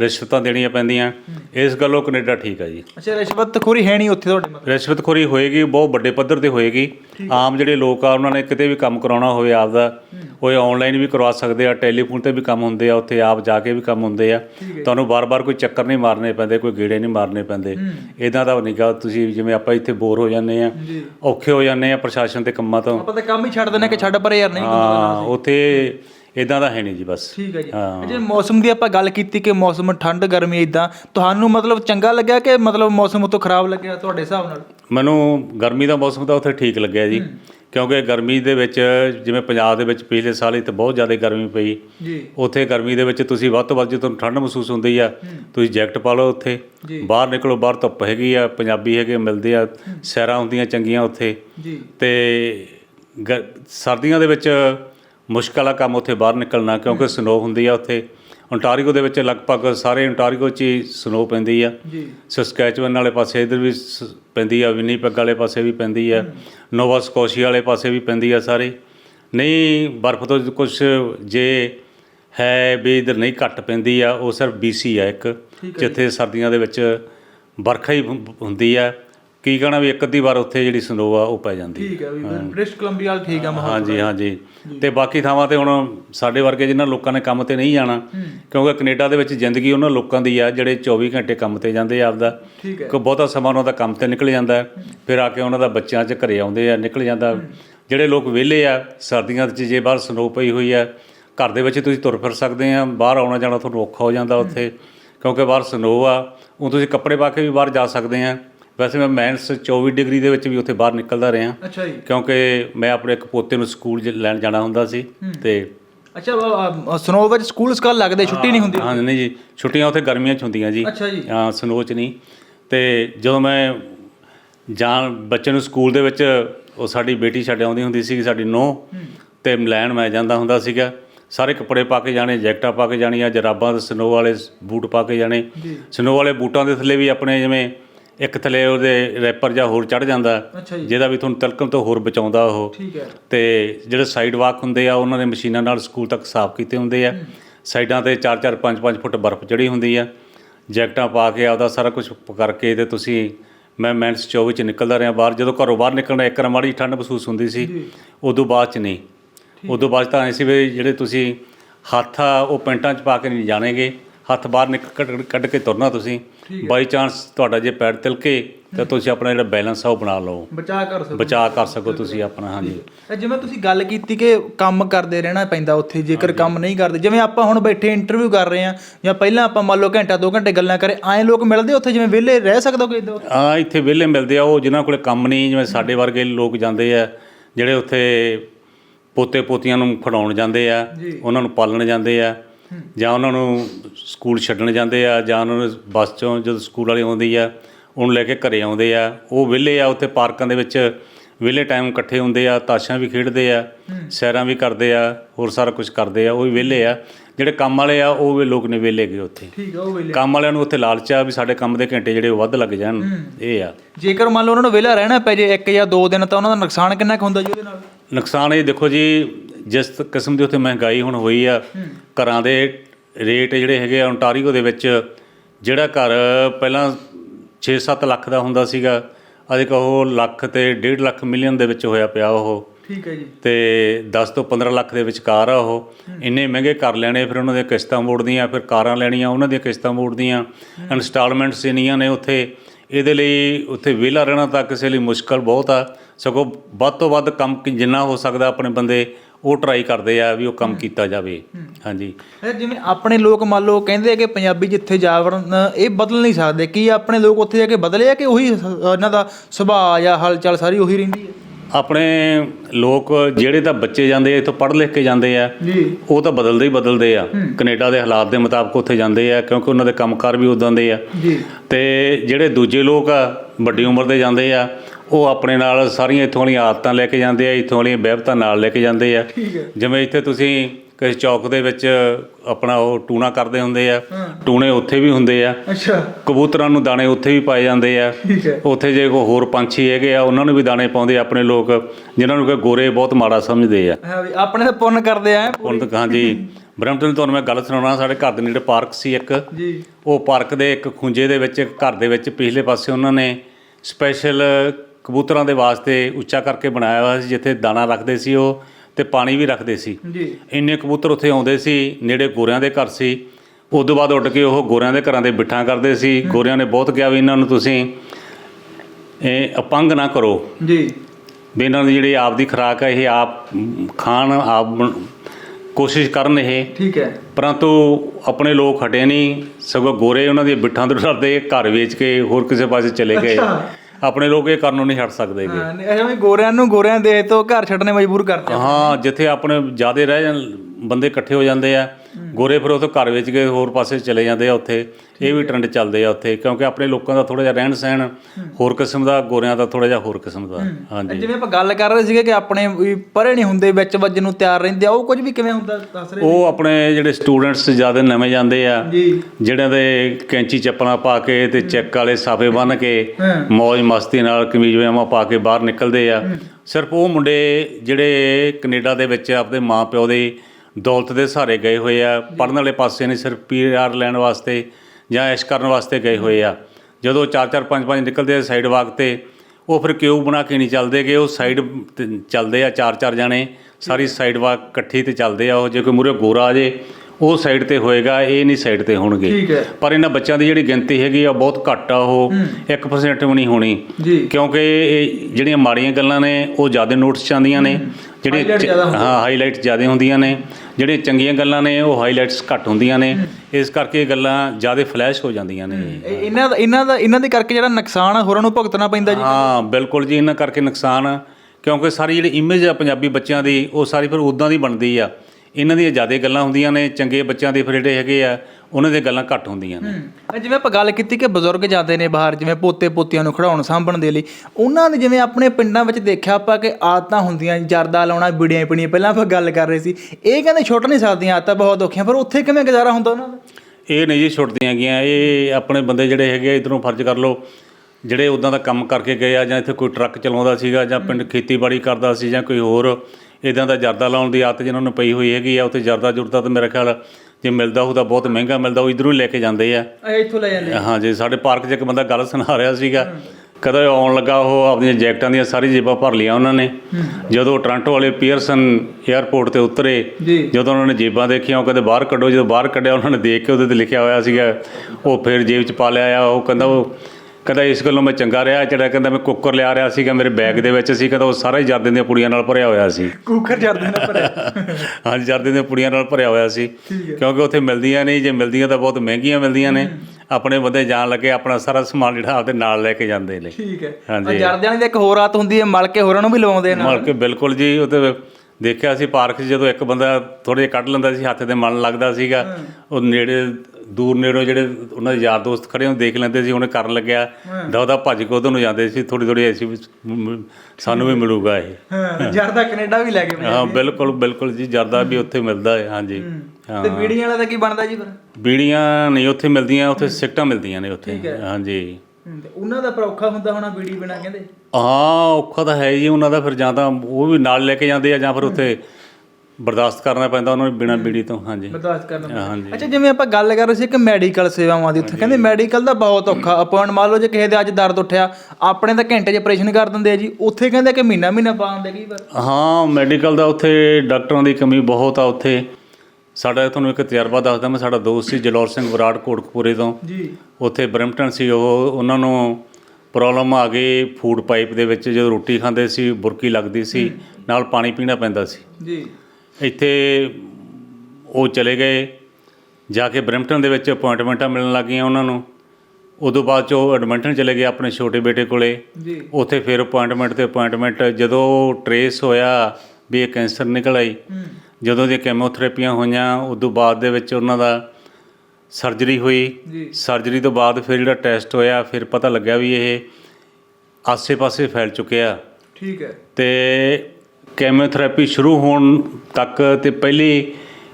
ਰਿਸ਼ਵਤਾਂ ਦੇਣੀਆਂ ਪੈਂਦੀਆਂ। ਇਸ ਗੱਲੋਂ ਕੈਨੇਡਾ ਠੀਕ ਆ ਜੀ। ਅੱਛਾ ਰਿਸ਼ਵਤਖੋਰੀ ਹੈ ਨਹੀਂ ਉੱਥੇ ਤੁਹਾਡੇ ਮਤਲਬ ਰਿਸ਼ਵਤਖੋਰੀ ਹੋਏਗੀ ਬਹੁਤ ਵੱਡੇ ਪੱਧਰ ਤੇ ਹੋਏਗੀ। ਆਮ ਜਿਹੜੇ ਲੋਕ ਆ ਉਹਨਾਂ ਨੇ ਕਿਤੇ ਵੀ ਕੰਮ ਕਰਾਉਣਾ ਹੋਵੇ ਆਪਦਾ ਉਹ ਆਨਲਾਈਨ ਵੀ ਕਰਵਾ ਸਕਦੇ ਆ ਟੈਲੀਫੋਨ ਤੇ ਵੀ ਕੰਮ ਹੁੰਦੇ ਆ ਉੱਥੇ ਆਪ ਜਾ ਕੇ ਵੀ ਕੰਮ ਹੁੰਦੇ ਆ। ਤੁਹਾਨੂੰ ਬਾਰ-ਬਾਰ ਕੋਈ ਚੱਕਰ ਨਹੀਂ ਮਾਰਨੇ ਪੈਂਦੇ ਕੋਈ ਗੇੜੇ ਨਹੀਂ ਮਾਰਨੇ ਪੈਂਦੇ। ਇਦਾਂ ਦਾ ਨਿਗਾ ਤੁਸੀਂ ਜਿਵੇਂ ਆਪਾਂ ਇੱਥੇ ਬੋਰ ਹੋ ਜਾਂਦੇ ਆ ਔਖੇ ਹੋ ਜਾਂਦੇ ਆ ਪ੍ਰਸ਼ਾਸਨ ਦੇ ਕੰਮਾਂ ਤੋਂ। ਆਪਾਂ ਤਾਂ ਕੰਮ ਹੀ ਛੱਡ ਦਿੰਦੇ ਕਿ ਛੱਡ ਪਰੇ ਯਾਰ ਨਹੀਂ ਹਾਂ ਉੱਥੇ ਇਦਾਂ ਦਾ ਹੈ ਨਹੀਂ ਜੀ ਬਸ। ਠੀਕ ਹੈ ਜੀ। ਹਾਂ। ਜੇ ਮੌਸਮ ਦੀ ਆਪਾਂ ਗੱਲ ਕੀਤੀ ਕਿ ਮੌਸਮ ਠੰਡ ਗਰਮੀ ਇਦਾਂ ਤੁਹਾਨੂੰ ਮਤਲਬ ਚੰਗਾ ਲੱਗਿਆ ਕਿ ਮਤਲਬ ਮੌਸਮ ਉਤੋਂ ਖਰਾਬ ਲੱਗਿਆ ਤੁਹਾਡੇ ਹਿਸਾਬ ਨਾਲ? ਮੈਨੂੰ ਗਰਮੀ ਦਾ ਮੌਸਮ ਤਾਂ ਉੱਥੇ ਠੀਕ ਲੱਗਿਆ ਜੀ। ਕਿਉਂਕਿ ਗਰਮੀ ਦੇ ਵਿੱਚ ਜਿਵੇਂ ਪੰਜਾਬ ਦੇ ਵਿੱਚ ਪਿਛਲੇ ਸਾਲ ਹੀ ਤਾਂ ਬਹੁਤ ਜ਼ਿਆਦਾ ਗਰਮੀ ਪਈ। ਜੀ। ਉੱਥੇ ਗਰਮੀ ਦੇ ਵਿੱਚ ਤੁਸੀਂ ਵੱਧ ਤੋਂ ਵੱਧ ਜੇ ਤੁਹਾਨੂੰ ਠੰਡ ਮਹਿਸੂਸ ਹੁੰਦੀ ਆ ਤੁਸੀਂ ਜੈਕਟ ਪਾ ਲਓ ਉੱਥੇ। ਜੀ। ਬਾਹਰ ਨਿਕਲੋ ਬਾਹਰ ਧੁੱਪ ਹੈਗੀ ਆ ਪੰਜਾਬੀ ਹੈਗੇ ਮਿਲਦੇ ਆ ਸੈਰਾਂ ਹੁੰਦੀਆਂ ਚੰਗੀਆਂ ਉੱਥੇ। ਜੀ। ਤੇ ਗ- ਸਰਦੀਆਂ ਦੇ ਵਿੱਚ ਮੁਸ਼ਕਲ ਆ ਕੰਮ ਉੱਥੇ ਬਾਹਰ ਨਿਕਲਣਾ ਕਿਉਂਕਿ ਸਨੋ ਹੁੰਦੀ ਆ ਉੱਥੇ। Ontario ਦੇ ਵਿੱਚ ਲਗਭਗ ਸਾਰੇ ontario 'ਚ ਹੀ ਸਨੋ ਪੈਂਦੀ ਆ। ਜੀ। ਸਸਕੈਚੁਅਨ ਵਾਲੇ ਪਾਸੇ ਇਧਰ ਵੀ ਸ- ਪੈਂਦੀ ਆ ਵਿਨੀਪੈਗ ਵਾਲੇ ਪਾਸੇ ਵੀ ਪੈਂਦੀ ਆ। ਨੋਵਾ ਸਕੋਸ਼ੀਆ ਵਾਲੇ ਪਾਸੇ ਵੀ ਪੈਂਦੀ ਆ ਸਾਰੇ। ਨਹੀਂ ਬਰਫ਼ ਤੋਂ ਕੁਝ ਜੇ ਹੈ ਵੀ ਇਧਰ ਨਹੀਂ ਘੱਟ ਪੈਂਦੀ ਆ ਉਹ ਸਿਰਫ BC ਆ ਇੱਕ ਜਿੱਥੇ ਸਰਦੀਆਂ ਦੇ ਵਿੱਚ ਵਰਖਾ ਹੀ ਹੁੰ- ਹੁੰਦੀ ਆ। ਕੀ ਕਹਣਾ ਵੀ ਇੱਕ ਅੱਧੀ ਵਾਰ ਉੱਥੇ ਜਿਹੜੀ ਸਨੋ ਆ ਉਹ ਪੈ ਜਾਂਦੀ ਠੀਕ ਹੈ ਵੀ ਬ੍ਰਿਟਿਸ਼ ਕੋਲੰਬੀਆ ਵਾਲ ਠੀਕ ਆ ਮਾਹੌਲ ਹਾਂਜੀ ਹਾਂਜੀ। ਤੇ ਬਾਕੀ ਥਾਵਾਂ ਤੇ ਹੁਣ ਸਾਡੇ ਵਰਗੇ ਜਿਨ੍ਹਾਂ ਲੋਕਾਂ ਨੇ ਕੰਮ ਤੇ ਨਹੀਂ ਜਾਣਾ ਕਿਉਂਕਿ ਕੈਨੇਡਾ ਦੇ ਵਿੱਚ ਜ਼ਿੰਦਗੀ ਉਹਨਾਂ ਲੋਕਾਂ ਦੀ ਆ ਜਿਹੜੇ 24 ਘੰਟੇ ਕੰਮ ਤੇ ਜਾਂਦੇ ਆ ਆਪਦਾ। ਕਿ ਬਹੁਤਾ ਸਮਾਂ ਉਹਨਾਂ ਦਾ ਕੰਮ ਤੇ ਨਿਕਲ ਜਾਂਦਾ। ਫਿਰ ਆ ਕੇ ਉਹਨਾਂ ਦਾ ਬੱਚਿਆਂ 'ਚ ਘਰੇ ਆਉਂਦੇ ਆ ਨਿਕਲ ਜਾਂਦਾ। ਜਿਹੜੇ ਲੋਕ ਵਿਹਲੇ ਆ ਸਰਦੀਆਂ 'ਚ ਜੇ ਬਾਹਰ ਸਨੋ ਪਈ ਹੋਈ ਆ ਘਰ ਦੇ ਵਿੱਚ ਤੁਸੀਂ ਤੁਰ ਫਿਰ ਸਕਦੇ ਆ ਬਾਹਰ ਆਉਣਾ ਜਾਣਾ ਤੁਹਾਨੂੰ ਔਖਾ ਹੋ ਜਾਂਦਾ ਉੱਥੇ ਕਿਉਂਕਿ ਬਾਹਰ ਸਨੋ ਆ ਉਹ ਤੁਸੀਂ ਕੱਪੜੇ ਪਾ ਕੇ ਵੀ ਬਾਹਰ ਜਾ ਸਕਦੇ ਆ। ਵੈਸੇ ਮੈਂ ਮਾਈਨਸ 24 ਡਿਗਰੀ ਦੇ ਵਿੱਚ ਵੀ ਉੱਥੇ ਬਾਹਰ ਨਿਕਲਦਾ ਰਿਹਾ। ਅੱਛਾ ਜੀ। ਕਿਉਂਕਿ ਮੈਂ ਆਪਣੇ ਇੱਕ ਪੋਤੇ ਨੂੰ ਸਕੂਲ 'ਚ ਲੈਣ ਜਾਣਾ ਹੁੰਦਾ ਸੀ ਤੇ ਅੱਛਾ ਸਨੋ ਵਿੱਚ ਸਕੂਲ ਸਕਾਲ ਲੱਗਦੇ ਛੁੱਟੀ ਨਹੀਂ ਹੁੰਦੀ? ਹਾਂ ਨਹੀਂ ਜੀ ਛੁੱਟੀਆਂ ਉੱਥੇ ਗਰਮੀਆਂ 'ਚ ਹੁੰਦੀਆਂ ਜੀ। ਅੱਛਾ ਜੀ। ਹਾਂ ਸਨੋ 'ਚ ਨਹੀਂ। ਤੇ ਜਦੋਂ ਮੈਂ ਜਾਣ ਬੱਚੇ ਨੂੰ ਸਕੂਲ ਦੇ ਵਿੱਚ ਉਹ ਸਾਡੀ ਬੇਟੀ ਛੱਡ ਆਉਂਦੀ ਹੁੰਦੀ ਸੀ ਸਾਡੀ ਨੂੰਹ। ਤੇ ਲੈਣ ਮੈਂ ਜਾਂਦਾ ਹੁੰਦਾ ਸੀਗਾ। ਸਾਰੇ ਕੱਪੜੇ ਪਾ ਕੇ ਜਾਣੇ ਜੈਕਟਾਂ ਪਾ ਕੇ ਜਾਣੀਆਂ ਜਰਾਬਾਂ ਤੇ ਸਨੋ ਵਾਲੇ ਬੂਟ ਪਾ ਕੇ ਜਾਣੇ। ਜੀ। ਸਨੋ ਵਾਲੇ ਬੂਟਾਂ ਦੇ ਥੱਲੇ ਵੀ ਆਪਣੇ ਜਿਵੇਂ ਇੱਕ ਥੱਲੇ ਉਹਦੇ ਰੈਪਰ ਜਾਂ ਹੋਰ ਚੜ ਜਾਂਦਾ ਜਿਹਦਾ ਵੀ ਤੁਹਾਨੂੰ ਤਿਲਕਣ ਤੋਂ ਹੋਰ ਬਚਾਉਂਦਾ ਉਹ। ਠੀਕ ਹੈ। ਤੇ ਜਿਹੜੇ ਸਾਈਡ ਵਾਕ ਹੁੰਦੇ ਆ ਉਹਨਾਂ ਨੇ ਮਸ਼ੀਨਾਂ ਨਾਲ ਸਕੂਲ ਤੱਕ ਸਾਫ਼ ਕੀਤੇ ਹੁੰਦੇ ਆ। ਸਾਈਡਾਂ ਤੇ 4-4 5-5 ਫੁੱਟ ਬਰਫ਼ ਚੜੀ ਹੁੰਦੀ ਆ। ਜੈਕਟਾਂ ਪਾ ਕੇ ਆਪਦਾ ਸਾਰਾ ਕੁਝ ਕਰਕੇ ਤੇ ਤੁਸੀਂ ਮੈਂ ਮੈਂਸ 24 ਚ ਨਿਕਲਦਾ ਰਿਹਾ ਬਾਹਰ। ਜਦੋਂ ਘਰੋਂ ਬਾਹਰ ਨਿਕਲਣਾ ਇੱਕ ਵਾਰ ਮਾੜੀ ਠੰਡ ਮਹਿਸੂਸ ਹੁੰਦੀ ਸੀ ਉਦੋਂ ਬਾਅਦ ਚ ਨਹੀਂ। ਉਦੋਂ ਬਾਅਦ ਤਾਂ ਐ ਸੀ ਵੀ ਜਿਹੜੇ ਤੁਸੀਂ ਹੱਥ ਆ ਉਹ ਪੈਂਟਾਂ 'ਚ ਪਾ ਕੇ ਨਹੀਂ ਜਾਣੇਗੇ। ਹੱਥ ਬਾਹਰ ਨਿਕਲ ਕੱਢ ਕੇ ਤੁਰਨਾ ਤੁਸੀਂ। ਬਾਈ ਚਾਂਸ ਤੁਹਾਡਾ ਜੇ ਪੈਰ ਤਿਲਕੇ ਤਾਂ ਤੁਸੀਂ ਆਪਣਾ ਜਿਹੜਾ ਬੈਲੈਂਸ ਆ ਉਹ ਬਣਾ ਲਓ। ਬਚਾ ਕਰ ਸਕੋ। ਬਚਾਅ ਕਰ ਸਕੋ ਤੁਸੀਂ ਆਪਣਾ ਹਾਂਜੀ। ਤਾਂ ਜਿਵੇਂ ਤੁਸੀਂ ਗੱਲ ਕੀਤੀ ਕਿ ਕੰਮ ਕਰਦੇ ਰਹਿਣਾ ਪੈਂਦਾ ਉੱਥੇ ਜੇਕਰ ਕੰਮ ਨਹੀਂ ਕਰਦੇ ਜਿਵੇਂ ਆਪਾਂ ਹੁਣ ਬੈਠੇ ਇੰਟਰਵਿਊ ਕਰ ਰਹੇ ਆ ਜਾਂ ਪਹਿਲਾਂ ਆਪਾਂ ਮੰਨ ਲਓ ਘੰਟਾ 2 ਘੰਟੇ ਗੱਲਾਂ ਕਰੇ ਐਂ ਲੋਕ ਮਿਲਦੇ ਉੱਥੇ ਜਿਵੇਂ ਵਿਹਲੇ ਰਹਿ ਸਕਦਾ ਕੋਈ ਇਦਾਂ? ਆ ਇੱਥੇ ਵਿਹਲੇ ਮਿਲਦੇ ਆ ਉਹ ਜਿਨ੍ਹਾਂ ਕੋਲੇ ਕੰਮ ਨਹੀਂ ਜਿਵੇਂ ਸਾਡੇ ਵਰਗੇ ਲੋਕ ਜਾਂਦੇ ਆ ਜਿਹੜੇ ਉੱਥੇ ਪੋਤੇ ਪੋਤੀਆਂ ਨੂੰ ਖਿਡਾਉਣ ਜਾਂਦੇ ਆ। ਉਹਨਾਂ ਨੂੰ ਪਾਲਣ ਜਾਂਦੇ ਆ। ਜਾਂ ਉਹਨਾਂ ਨੂੰ ਸਕੂਲ ਛੱਡਣ ਜਾਂਦੇ ਆ ਜਾਂ ਉਹਨਾਂ ਨੂੰ ਬੱਸ ਚੋਂ ਜਦੋਂ ਸਕੂਲ ਵਾਲੇ ਆਉਂਦੀ ਆ ਉਹਨੂੰ ਲੈ ਕੇ ਘਰੇ ਆਉਂਦੇ ਆ। ਉਹ ਵਿਹਲੇ ਆ ਉੱਥੇ ਪਾਰਕਾਂ ਦੇ ਵਿੱਚ ਵਿਹਲੇ ਟਾਈਮ ਇਕੱਠੇ ਹੁੰਦੇ ਆ ਤਾਸ਼ਾਂ ਵੀ ਖੇਡਦੇ ਆ ਸੈਰਾਂ ਵੀ ਕਰਦੇ ਆ ਹੋਰ ਸਾਰਾ ਕੁਝ ਕਰਦੇ ਆ ਉਹ ਵੀ ਵਿਹਲੇ ਆ। ਜਿਹੜੇ ਕੰਮ ਵਾਲੇ ਆ ਉਹ ਵੀ ਲੋਕ ਨੇ ਵਿਹਲੇ ਗਏ ਉੱਥੇ। ਠੀਕ ਆ ਉਹ ਵਿਹਲੇ। ਕੰਮ ਵਾਲਿਆਂ ਨੂੰ ਉੱਥੇ ਲਾਲਚ ਆ ਵੀ ਸਾਡੇ ਕੰਮ ਦੇ ਘੰਟੇ ਜਿਹੜੇ ਉਹ ਵੱਧ ਲੱਗ ਜਾਣ ਇਹ ਆ। ਜੇਕਰ ਮੰਨ ਲਓ ਉਹਨਾਂ ਨੂੰ ਵਿਹਲਾ ਰਹਿਣਾ ਪੈ ਜੇ ਇੱਕ ਜਾਂ ਦੋ ਦਿਨ ਤਾਂ ਉਹਨਾਂ ਦਾ ਨੁਕਸਾਨ ਕਿੰਨਾ ਕੁ ਹੁੰਦਾ ਜੀ ਉਹਦੇ ਨਾਲ? ਨੁਕਸਾਨ ਇਹ ਦੇਖੋ ਜੀ ਜਿਸ ਕਿਸਮ ਦੀ ਉੱਥੇ ਮਹਿੰਗਾਈ ਹੁਣ ਹੋਈ ਆ ਘਰਾਂ ਦੇ ਰੇਟ ਜਿਹੜੇ ਹੈਗੇ ਆ ontario ਦੇ ਵਿੱਚ ਜਿਹੜਾ ਘਰ ਪਹਿਲਾਂ 6-7 ਲੱਖ ਦਾ ਹੁੰਦਾ ਸੀਗਾ ਅੱਜ ਕਹੋ ਲੱਖ ਤੇ 1.5 ਲੱਖ ਮਿਲੀਅਨ ਦੇ ਵਿੱਚ ਹੋਇਆ ਪਿਆ ਉਹ। ਠੀਕ ਹੈ ਜੀ। ਤੇ 10 ਤੋਂ 15 ਲੱਖ ਦੇ ਵਿਚਕਾਰ ਆ ਉਹ। ਇੰਨੇ ਮਹਿੰਗੇ ਕਰ ਲੈਣੇ ਫਿਰ ਉਹਨਾਂ ਦੀਆਂ ਕਿਸ਼ਤਾਂ ਮੋੜਦੀਆਂ ਫਿਰ ਕਾਰਾਂ ਲੈਣੀਆਂ ਉਹਨਾਂ ਦੀਆਂ ਕਿਸ਼ਤਾਂ ਮੋੜਦੀਆਂ ਇਨਸਟਾਲਮੈਂਟਸ ਇੰਨੀਆਂ ਨੇ ਉੱਥੇ। ਇਹਦੇ ਲਈ ਉੱਥੇ ਵਿਹਲਾ ਰਹਿਣਾ ਤਾਂ ਕਿਸੇ ਲਈ ਮੁਸ਼ਕਲ ਬਹੁਤ ਆ। ਸਗੋਂ ਵੱਧ ਤੋਂ ਵੱਧ ਕੰਮ ਕਿ- ਜਿੰਨਾ ਹੋ ਸਕਦਾ ਆਪਣੇ ਬੰਦੇ ਉਹ ਟਰਾਈ ਕਰਦੇ ਆ ਵੀ ਉਹ ਕੰਮ ਕੀਤਾ ਜਾਵੇ। ਹਾਂਜੀ। ਜਿਵੇਂ ਆਪਣੇ ਲੋਕ ਮੰਨ ਲਓ ਕਹਿੰਦੇ ਆ ਕਿ ਪੰਜਾਬੀ ਜਿੱਥੇ ਜਾ ਵੜਨ ਇਹ ਬਦਲ ਨਹੀਂ ਸਕਦੇ। ਕੀ ਆਪਣੇ ਲੋਕ ਉੱਥੇ ਜਾ ਕੇ ਬਦਲੇ ਆ ਕਿ ਉਹੀ ਇਹਨਾਂ ਦਾ ਸੁਭਾਅ ਜਾਂ ਹਲਚਲ ਸਾਰੀ ਉਹੀ ਰਹਿੰਦੀ ਹੈ? ਆਪਣੇ ਲੋਕ ਜਿਹੜੇ ਤਾਂ ਬੱਚੇ ਜਾਂਦੇ ਆ ਇੱਥੋਂ ਪੜ੍ਹ ਲਿਖ ਕੇ ਜਾਂਦੇ ਆ ਉਹ ਤਾਂ ਬਦਲਦੇ ਹੀ ਬਦਲਦੇ ਆ। ਕੈਨੇਡਾ ਦੇ ਹਾਲਾਤ ਦੇ ਮੁਤਾਬਕ ਉੱਥੇ ਜਾਂਦੇ ਆ ਕਿਉਂਕਿ ਉਹਨਾਂ ਦੇ ਕੰਮਕਾਰ ਵੀ ਉਦਾਂ ਦੇ ਆ। ਤੇ ਜਿਹੜੇ ਦੂਜੇ ਲੋਕ ਆ ਵੱਡੀ ਉਮਰ ਦੇ ਜਾਂਦੇ ਆ ਉਹ ਆਪਣੇ ਨਾਲ ਸਾਰੀਆਂ ਇੱਥੋਂ ਵਾਲੀਆਂ ਆਦਤਾਂ ਲੈ ਕੇ ਜਾਂਦੇ ਆ ਇੱਥੋਂ ਵਾਲੀਆਂ ਵਹਿਬਤਾਂ ਨਾਲ ਲੈ ਕੇ ਜਾਂਦੇ ਆ। ਜਿਵੇਂ ਇੱਥੇ ਤੁਸੀਂ ਕਿਸੇ ਚੌਕ ਦੇ ਵਿੱਚ ਆਪਣਾ ਉਹ ਟੂਣਾ ਕਰਦੇ ਹੁੰਦੇ ਆ। ਟੂਣੇ ਉੱਥੇ ਵੀ ਹੁੰਦੇ ਆ। ਅੱਛਾ। ਕਬੂਤਰਾਂ ਨੂੰ ਦਾਣੇ ਉੱਥੇ ਵੀ ਪਾਏ ਜਾਂਦੇ ਆ। ਉੱਥੇ ਜੇ ਕੋਈ ਹੋਰ ਪੰਛੀ ਹੈਗੇ ਆ ਉਹਨਾਂ ਨੂੰ ਵੀ ਦਾਣੇ ਪਾਉਂਦੇ ਆ ਆਪਣੇ ਲੋਕ ਜਿਨ੍ਹਾਂ ਨੂੰ ਕਿ ਗੋਰੇ ਬਹੁਤ ਮਾੜਾ ਸਮਝਦੇ ਆ। ਆਪਣੇ ਤਾਂ ਪੁੰਨ ਕਰਦੇ ਆ। ਤਾਂ ਹਾਂਜੀ ਬ੍ਰਹਮਟਨ ਤੁਹਾਨੂੰ ਮੈਂ ਗੱਲ ਸੁਣਾਉਣਾ ਸਾਡੇ ਘਰ ਦੇ ਨੇੜੇ ਪਾਰਕ ਸੀ ਇੱਕ। ਜੀ। ਉਹ ਪਾਰਕ ਦੇ ਇੱਕ ਖੁੰਝੇ ਦੇ ਵਿੱਚ ਇੱਕ ਘਰ ਦੇ ਵਿੱਚ ਪਿਛਲੇ ਪਾਸੇ ਉਹਨਾਂ ਨੇ ਸਪੈਸ਼ਲ ਕਬੂਤਰਾਂ ਦੇ ਵਾਸਤੇ ਉੱਚਾ ਕਰਕੇ ਬਣਾਇਆ ਹੋਇਆ ਸੀ ਜਿੱਥੇ ਦਾਣਾ ਰੱਖਦੇ ਸੀ ਉਹ ਤੇ ਪਾਣੀ ਵੀ ਰੱਖਦੇ ਸੀ। ਜੀ। ਇੰਨੇ ਕਬੂਤਰ ਉੱਥੇ ਆਉਂਦੇ ਸੀ ਨੇੜੇ ਗੋਰਿਆਂ ਦੇ ਘਰ ਸੀ। ਉਦੋਂ ਬਾਅਦ ਉੱਡ ਕੇ ਉਹ ਗੋਰਿਆਂ ਦੇ ਘਰਾਂ ਦੇ ਬਿੱਠਾਂ ਕਰਦੇ ਸੀ। ਗੋਰਿਆਂ ਨੇ ਬਹੁਤ ਕਿਹਾ ਵੀ ਇਹਨਾਂ ਨੂੰ ਤੁਸੀਂ ਇਹ ਅਪੰਗ ਨਾ ਕਰੋ। ਜੀ। ਵੀ ਇਹਨਾਂ ਦੀ ਜਿਹੜੀ ਆਪ ਦੀ ਖੁਰਾਕ ਹੈ ਇਹ ਆਪ ਖਾਣ ਆਪ ਬਣ- ਕੋਸ਼ਿਸ਼ ਕਰਨ ਇਹ। ਠੀਕ ਹੈ। ਪਰੰਤੂ ਆਪਣੇ ਲੋਕ ਹਟੇ ਨਹੀਂ। ਸਗੋਂ ਗੋਰੇ ਉਹਨਾਂ ਦੀਆਂ ਬਿੱਠਾਂ ਤੋਂ ਡਰਦੇ ਘਰ ਵੇਚ ਕੇ ਹੋਰ ਕਿਸੇ ਪਾਸੇ ਚਲੇ ਗਏ। ਅੱਛਾ। ਆਪਣੇ ਲੋਕ ਇਹ ਕਰਨ ਨਹੀਂ ਹਟ ਸਕਦੇਗੇ ਹਾਂ ਐਵੇਂ ਗੋਰਿਆਂ ਨੂੰ ਗੋਰਿਆਂ ਦੇ ਤੋਂ ਘਰ ਛੱਡਣੇ ਮਜਬੂਰ ਕਰਦੇ ਆ। ਹਾਂ ਜਿੱਥੇ ਆਪਣੇ ਜਿਆਦੇ ਰਹਿ ਜਾਣ ਬੰਦੇ ਇਕੱਠੇ ਹੋ ਜਾਂਦੇ ਆ ਗੋਰੇ ਫਿਰ ਉੱਥੇ ਘਰ ਵੇਚ ਕੇ ਹੋਰ ਪਾਸੇ ਚਲੇ ਜਾਂਦੇ ਆ ਉੱਥੇ। ਇਹ ਵੀ ਟ੍ਰੈਂਡ ਚੱਲਦੇ ਆ ਉੱਥੇ ਕਿਉਂਕਿ ਆਪਣੇ ਲੋਕਾਂ ਦਾ ਥੋੜਾ ਜਿਹਾ ਰਹਿਣ ਸਹਿਣ ਹੋਰ ਕਿਸਮ ਦਾ ਗੋਰਿਆਂ ਦਾ ਥੋੜਾ ਜਿਹਾ ਹੋਰ ਕਿਸਮ ਦਾ। ਹਾਂਜੀ। ਜਿਵੇਂ ਆਪਾਂ ਗੱਲ ਕਰ ਰਹੇ ਸੀਗੇ ਕਿ ਆਪਣੇ ਵੀ ਪਰੇ ਨਹੀਂ ਹੁੰਦੇ ਵਿੱਚ ਵੱਜਣ ਨੂੰ ਤਿਆਰ ਰਹਿੰਦੇ ਆ ਉਹ ਕੁਝ ਵੀ ਕਿਵੇਂ ਹੁੰਦਾ ਦੱਸ ਰਹੇ ਉਹ ਆਪਣੇ ਜਿਹੜੇ ਸਟੂਡੈਂਟਸ ਜ਼ਿਆਦਾ ਨਵੇਂ ਜਾਂਦੇ ਆ ਜਿਹੜਿਆਂ ਦੇ ਕੈਂਚੀ ਚੱਪਲਾਂ ਪਾ ਕੇ ਤੇ ਚੈੱਕ ਵਾਲੇ ਸਾਫੇ ਬੰਨ ਕੇ। ਮौज ਮਸਤੀ ਨਾਲ ਕਮੀਜ਼ ਪਜਾਮਾ ਪਾ ਕੇ ਬਾਹਰ ਨਿਕਲਦੇ ਆ। ਸਿਰਫ ਉਹ ਮੁੰਡੇ ਜਿਹੜੇ ਕੈਨੇਡਾ ਦੇ ਵਿੱਚ ਆਪਦੇ ਮਾਪਿਓ ਦੇ ਦੌਲਤ ਦੇ ਸਹਾਰੇ ਗਏ ਹੋਏ ਆ ਪੜਨ ਵਾਲੇ ਪਾਸੇ ਨਹੀਂ, ਸਿਰਫ ਪੀਆਰ ਲੈਣ ਵਾਸਤੇ ਜਾਂ ਐਸ਼ ਕਰਨ ਵਾਸਤੇ ਗਏ ਹੋਏ ਆ। ਜਦੋਂ 4-4 5-5 ਨਿਕਲਦੇ ਆ ਸਾਈਡ ਵਾਕ ਤੇ, ਉਹ ਫਿਰ ਕਿਉਂ ਬਣਾ ਕੇ ਨਹੀਂ ਚੱਲਦੇ ਚੱਲਦੇਗੇ ਉਹ ਸਾਈਡ ਤੇ ਚੱਲਦੇ ਆ ਚਾਰ ਚਾਰ ਜਾਣੇ, ਸਾਰੀ ਸਾਈਡ ਵਾਕ ਇਕੱਠੀ ਤੇ ਚੱਲਦੇ ਆ, ਉਹ ਜੇ ਕੋਈ ਮੂਰੇ ਗੋਰਾ ਆ ਜੇ ਉਹ ਸਾਈਡ ਤੇ ਹੋਏਗਾ ਇਹ ਨਹੀਂ ਸਾਈਡ ਤੇ ਹੋਣਗੇ। ਠੀਕ ਹੈ। ਪਰ ਇਹਨਾਂ ਬੱਚਿਆਂ ਦੀ ਜਿਹੜੀ ਗਿਣਤੀ ਹੈਗੀ ਆ ਬਹੁਤ ਘੱਟ ਆ ਉਹ। 1% ਵੀ ਨਹੀਂ ਹੋਣੀ। ਜੀ। ਕਿਉਂਕਿ ਇਹ ਜਿਹੜੀਆਂ ਮਾੜੀਆਂ ਗੱਲਾਂ ਨੇ ਉਹ ਜ਼ਿਆਦਾ ਨੋਟਿਸ 'ਚ ਆਉਂਦੀਆਂ ਨੇ। ਜਿਹੜੀਆਂ Highlight ਚ- ਜ਼ਿਆਦਾ ਹੁੰਦੀਆਂ। ਹਾਂ ਹਾਈਲਾਈਟ ਜ਼ਿਆਦਾ ਹੁੰਦੀਆਂ ਨੇ। ਜਿਹੜੀਆਂ ਚੰਗੀਆਂ ਗੱਲਾਂ ਨੇ ਉਹ ਹਾਈਲਾਈਟਸ ਘੱਟ ਹੁੰਦੀਆਂ ਨੇ। ਇਸ ਕਰਕੇ ਇਹ ਗੱਲਾਂ ਜ਼ਿਆਦਾ ਫਲੈਸ਼ ਹੋ ਜਾਂਦੀਆਂ ਨੇ। ਇਹ- ਇਹਨਾਂ ਦਾ ਇਹਨਾਂ ਦਾ ਇਹਨਾਂ ਦੇ ਕਰਕੇ ਜਿਹੜਾ ਨੁਕਸਾਨ ਆ ਹੋਰਾਂ ਨੂੰ ਭੁਗਤਣਾ ਪੈਂਦਾ ਜੀ। ਹਾਂ ਬਿਲਕੁਲ ਜੀ ਇਹਨਾਂ ਕਰਕੇ ਨੁਕਸਾਨ ਆ, ਕਿਉਂਕਿ ਸਾਰੀ ਜਿਹੜੀ ਇਮੇਜ ਆ ਪੰਜਾਬੀ ਬੱਚਿਆਂ ਦੀ ਉਹ ਸਾਰੀ ਫਿਰ ਉਦਾਂ ਦੀ ਬਣਦੀ ਆ। ਇਹਨਾਂ ਦੀਆਂ ਜ਼ਿਆਦਾ ਗੱਲਾਂ ਹੁੰਦੀਆਂ ਨੇ ਚੰਗੇ ਬੱਚਿਆਂ ਦੇ ਫਿਰ ਜਿਹੜੇ ਹੈਗੇ ਆ ਉਹਨਾਂ ਦੀਆਂ ਗੱਲਾਂ ਘੱਟ ਹੁੰਦੀਆਂ ਨੇ। ਜਿਵੇਂ ਆਪਾਂ ਗੱਲ ਕੀਤੀ ਕਿ ਬਜ਼ੁਰਗ ਜਾਂਦੇ ਨੇ ਬਾਹਰ ਜਿਵੇਂ ਪੋਤੇ ਪੋਤੀਆਂ ਨੂੰ ਖੜਾਉਣ ਸਾਂਭਣ ਦੇ ਲਈ ਉਹਨਾਂ ਦੇ ਜਿਵੇਂ ਆਪਣੇ ਪਿੰਡਾਂ ਵਿੱਚ ਦੇਖਿਆ ਆਪਾਂ ਕਿ ਆਦਤਾਂ ਹੁੰਦੀਆਂ ਜਰਦਾ ਲਾਉਣਾ ਬੀੜੀਆਂ ਪੀਣੀਆਂ ਪਹਿਲਾਂ ਆਪਾਂ ਗੱਲ ਕਰ ਰਹੇ ਸੀ ਇਹ ਕਹਿੰਦੇ ਛੁੱਟ ਨਹੀਂ ਸਕਦੀਆਂ ਆਦਤਾਂ ਬਹੁਤ ਔਖੀਆਂ ਪਰ ਉੱਥੇ ਕਿਵੇਂ ਗੁਜ਼ਾਰਾ ਹੁੰਦਾ ਉਹਨਾਂ ਦਾ ਇਹ ਨਹੀਂ ਜੀ ਛੁੱਟਦੀਆਂ ਗਈਆਂ ਇਹ ਆਪਣੇ ਬੰਦੇ ਜਿਹੜੇ ਹੈਗੇ ਆ ਇਧਰੋਂ ਫਰਜ਼ ਕਰ ਲਓ ਜਿਹੜੇ ਉਦਾਂ ਦਾ ਕੰਮ ਕਰਕੇ ਗਏ ਆ ਜਾਂ ਇੱਥੇ ਕੋਈ ਟਰੱਕ ਚਲਾਉਂਦਾ ਸੀਗਾ ਜਾਂ ਪਿੰਡ ਖੇਤੀਬਾੜੀ ਕਰਦਾ ਸੀ ਜਾਂ ਕੋਈ ਹੋਰ ਇਦਾਂ ਦਾ ਜਰਦਾ ਲਾਉਣ ਦੀ ਆਦਤ ਜਿਹਨਾਂ ਨੂੰ ਪਈ ਹੋਈ ਹੈਗੀ ਆ ਉੱਥੇ ਜਰਦਾ ਜੁਰਦਾ ਤਾਂ ਮੇਰਾ ਖਿਆਲ ਜੇ ਮਿਲਦਾ ਉਹ ਤਾਂ ਬਹੁਤ ਮਹਿੰਗਾ ਮਿਲਦਾ ਉਹ ਇਧਰੋਂ ਹੀ ਲੈ ਕੇ ਜਾਂਦੇ ਆ। ਇੱਥੋਂ ਲੈ ਜਾਂਦੇ ਹਾਂ ਜੀ ਸਾਡੇ ਪਾਰਕ 'ਚ ਇੱਕ ਬੰਦਾ ਗੱਲ ਸੁਣਾ ਰਿਹਾ ਸੀਗਾ ਕਦੋਂ ਆਉਣ ਲੱਗਾ ਉਹ ਆਪਣੀਆਂ ਜੈਕਟਾਂ ਦੀਆਂ ਸਾਰੀ ਜੇਬਾਂ ਭਰ ਲਈਆਂ ਉਹਨਾਂ ਨੇ। ਜਦੋਂ ਟੋਰਾਂਟੋ ਵਾਲੇ ਪੀਅਰਸਨ 에ਅਰਪੋਰਟ ਤੇ ਉਤਰੇ ਜਦੋਂ ਉਹਨਾਂ ਨੇ ਜੇਬਾਂ ਦੇਖੀਆਂ ਉਹ ਕਹਿੰਦੇ ਬਾਹਰ ਕੱਢੋ ਜਦੋਂ ਬਾਹਰ ਕੱਢਿਆ ਉਹਨਾਂ ਨੇ ਦੇਖ ਕੇ ਉਹਦੇ ਤੇ ਲਿਖਿਆ ਹੋਇਆ ਸੀਗਾ ਉਹ ਫਿਰ ਜੇਬ 'ਚ ਪਾ ਲਿਆ ਆ ਉਹ ਕਹਿੰਦਾ ਉਹ ਕਹਿੰਦਾ ਇਸ ਗੱਲੋਂ ਮੈਂ ਚੰਗਾ ਰਿਹਾ ਜਿਹੜਾ ਕਹਿੰਦਾ ਮੈਂ ਕੁੱਕਰ ਲਿਆ ਰਿਹਾ ਸੀਗਾ ਮੇਰੇ ਬੈਗ ਦੇ ਵਿੱਚ ਸੀ ਕਹਿੰਦਾ ਉਹ ਸਾਰਾ ਹੀ ਜਰਦੇ ਦੀਆਂ ਪੁੜੀਆਂ ਨਾਲ ਭਰਿਆ ਹੋਇਆ ਸੀ। ਕੁੱਕਰ ਜਰਦੇ ਨਾਲ ਭਰਿਆ? ਹਾਂਜੀ ਜਰਦੇ ਦੀਆਂ ਪੁੜੀਆਂ ਨਾਲ ਭਰਿਆ ਹੋਇਆ ਸੀ। ਕਿਉਂਕਿ ਉੱਥੇ ਮਿਲਦੀਆਂ ਨਹੀਂ ਜੇ ਮਿਲਦੀਆਂ ਤਾਂ ਬਹੁਤ ਮਹਿੰਗੀਆਂ ਮਿਲਦੀਆਂ ਨੇ। ਆਪਣੇ ਬੰਦੇ ਜਾਣ ਲੱਗੇ ਆਪਣਾ ਸਾਰਾ ਸਮਾਨ ਜਿਹੜਾ ਆਪਦੇ ਨਾਲ ਲੈ ਕੇ ਜਾਂਦੇ ਨੇ। ਠੀਕ ਹੈ। ਹਾਂਜੀ। ਆ ਜਰਦਿਆਂ ਦੀ ਇੱਕ ਹੋਰ ਆਦਤ ਹੁੰਦੀ ਹੈ ਮਲ ਕੇ ਹੋਰਾਂ ਨੂੰ ਵੀ ਲਵਾਉਂਦੇ ਨੇ ਮਲ ਕੇ ਬਿਲਕੁਲ ਜੀ ਉਹ ਤੇ ਦੇਖਿਆ ਸੀ ਪਾਰਕ 'ਚ ਜਦੋਂ ਇੱਕ ਬੰਦਾ ਥੋੜੇ ਜਿਹਾ ਕੱਢ ਲੈਂਦਾ ਸੀ ਹੱਥ ਦੇ ਮਨ ਲੱਗਦਾ ਸੀਗਾ ਉਹ ਨੇੜੇ ਦੂਰ ਨੇੜੋਂ ਜਿਹੜੇ ਉਹਨਾਂ ਦੇ ਯਾਰ ਦੋਸਤ ਖੜੇ ਉਹ ਦੇਖ ਲੈਂਦੇ ਸੀ ਉਹਨੇ ਕਰਨ ਲੱਗਿਆ। ਦਵਦਾ ਭੱਜ ਕੇ ਉਧਰ ਨੂੰ ਜਾਂਦੇ ਸੀ ਥੋੜੀ ਥੋੜੀ ਐਸੀ ਸਾਨੂੰ ਵੀ ਮਿਲੂਗਾ ਇਹ। ਹਾਂ ਜਰਦਾ ਕੈਨੇਡਾ ਵੀ ਲੈ ਕੇ ਹਾਂ ਬਿਲਕੁਲ ਬਿਲਕੁਲ ਜੀ ਜਰਦਾ ਵੀ ਉੱਥੇ ਮਿਲਦਾ ਹੈ ਹਾਂਜੀ। ਹਾਂ। ਤੇ ਬੀੜੀਆਂ ਵਾਲਾ ਦਾ ਕੀ ਬਣਦਾ ਜੀ ਫਿਰ? ਬੀੜੀਆਂ ਨਹੀਂ ਉੱਥੇ ਮਿਲਦੀਆਂ ਉੱਥੇ ਸਿਗਟਾਂ ਮਿਲਦੀਆਂ ਨੇ ਉੱਥੇ। ਹਾਂਜੀ। ਤੇ ਉਹਨਾਂ ਦਾ ਪਰ ਔਖਾ ਹੁੰਦਾ ਹੋਣਾ ਬੀੜੀ ਬਿਨਾ ਕਹਿੰਦੇ? ਹਾਂ ਔਖਾ ਤਾਂ ਹੈ ਜੀ ਉਹਨਾਂ ਦਾ ਫਿਰ ਜਾਂ ਤਾਂ ਉਹ ਵੀ ਨਾਲ ਲੈ ਕੇ ਜਾਂਦੇ ਆ ਜਾਂ ਫਿਰ ਉੱਥੇ ਬਰਦਾਸ਼ਤ ਕਰਨਾ ਪੈਂਦਾ ਉਹਨਾਂ ਨੂੰ ਬਿਨਾਂ ਬੀੜੀ ਤੋਂ ਹਾਂਜੀ। ਬਰਦਾਸ਼ਤ ਕਰਨਾ ਹਾਂਜੀ। ਅੱਛਾ ਜਿਵੇਂ ਆਪਾਂ ਗੱਲ ਕਰ ਰਹੇ ਸੀ ਕਿ ਮੈਡੀਕਲ ਸੇਵਾਵਾਂ ਦੀ ਉੱਥੇ ਕਹਿੰਦੇ ਮੈਡੀਕਲ ਦਾ ਬਹੁਤ ਔਖਾ। ਅਪਾਇੰਟ ਮੰਨ ਲਓ ਜੇ ਕਿਸੇ ਦੇ ਅੱਜ ਦਰਦ ਉੱਠਿਆ ਆਪਣੇ ਤਾਂ ਘੰਟੇ 'ਚ ਆਪਰੇਸ਼ਨ ਕਰ ਦਿੰਦੇ ਆ ਜੀ ਉੱਥੇ ਕਹਿੰਦੇ ਕਿ ਮਹੀਨਾ ਮਹੀਨਾ ਪਾਉਂਦੇ ਕਈ ਵਾਰ। ਹਾਂ ਮੈਡੀਕਲ ਦਾ ਉੱਥੇ ਡਾਕਟਰਾਂ ਦੀ ਕਮੀ ਬਹੁਤ ਆ ਉੱਥੇ। ਸਾਡਾ ਤੁਹਾਨੂੰ ਇੱਕ ਤਜਰਬਾ ਦੱਸਦਾ ਮੈਂ ਸਾਡਾ ਦੋਸਤ ਸੀ ਜਲੌਰ ਸਿੰਘ ਬਰਾੜ ਕੋਟਕਪੂਰੇ ਤੋਂ। ਜੀ। ਉੱਥੇ ਬਰੈਂਪਟਨ ਸੀ ਉਹ ਉਹਨਾਂ ਨੂੰ ਪ੍ਰੋਬਲਮ ਆ ਗਈ ਫੂਡ ਪਾਈਪ ਦੇ ਵਿੱਚ ਜਦੋਂ ਰੋਟੀ ਖਾਂਦੇ ਸੀ ਬੁਰਕੀ ਲੱਗਦੀ ਸੀ ਨਾਲ ਪਾਣੀ ਪੀਣਾ ਪੈਂਦਾ ਸੀ। ਜੀ। ਇੱਥੇ ਉਹ ਚਲੇ ਗਏ। ਜਾ ਕੇ ਬਰੈਂਪਟਨ ਦੇ ਵਿੱਚ ਅਪਾਇੰਟਮੈਂਟਾਂ ਮਿਲਣ ਲੱਗੀਆਂ ਉਹਨਾਂ ਨੂੰ। ਉਦੋਂ ਬਾਅਦ ਚ ਉਹ ਐਡਮਿੰਟਨ ਚਲੇ ਗਏ ਆਪਣੇ ਛੋਟੇ ਬੇਟੇ ਕੋਲੇ। ਜੀ। ਉੱਥੇ ਫਿਰ ਅਪਾਇੰਟਮੈਂਟ ਤੇ ਅਪਾਇੰਟਮੈਂਟ ਜਦੋਂ ਟਰੇਸ ਹੋਇਆ ਵੀ ਇਹ ਕੈਂਸਰ ਨਿਕਲ ਆਈ। ਜਦੋਂ ਦੀਆਂ ਕੈਮੋਥੈਰੇਪੀਆਂ ਹੋਈਆਂ ਉਦੋਂ ਬਾਅਦ ਦੇ ਵਿੱਚ ਉਹਨਾਂ ਦਾ ਸਰਜਰੀ ਹੋਈ। ਜੀ। ਸਰਜਰੀ ਤੋਂ ਬਾਅਦ ਫਿਰ ਜਿਹੜਾ ਟੈਸਟ ਹੋਇਆ ਫਿਰ ਪਤਾ ਲੱਗਿਆ ਵੀ ਇਹ ਆਸੇ-ਪਾਸੇ ਫੈਲ ਚੁੱਕਿਆ। ਠੀਕ ਹੈ। ਤੇ ਕੈਮੋਥੈਰੇਪੀ ਸ਼ੁਰੂ ਹੋਣ ਤੱਕ ਤੇ ਪਹਿਲੀ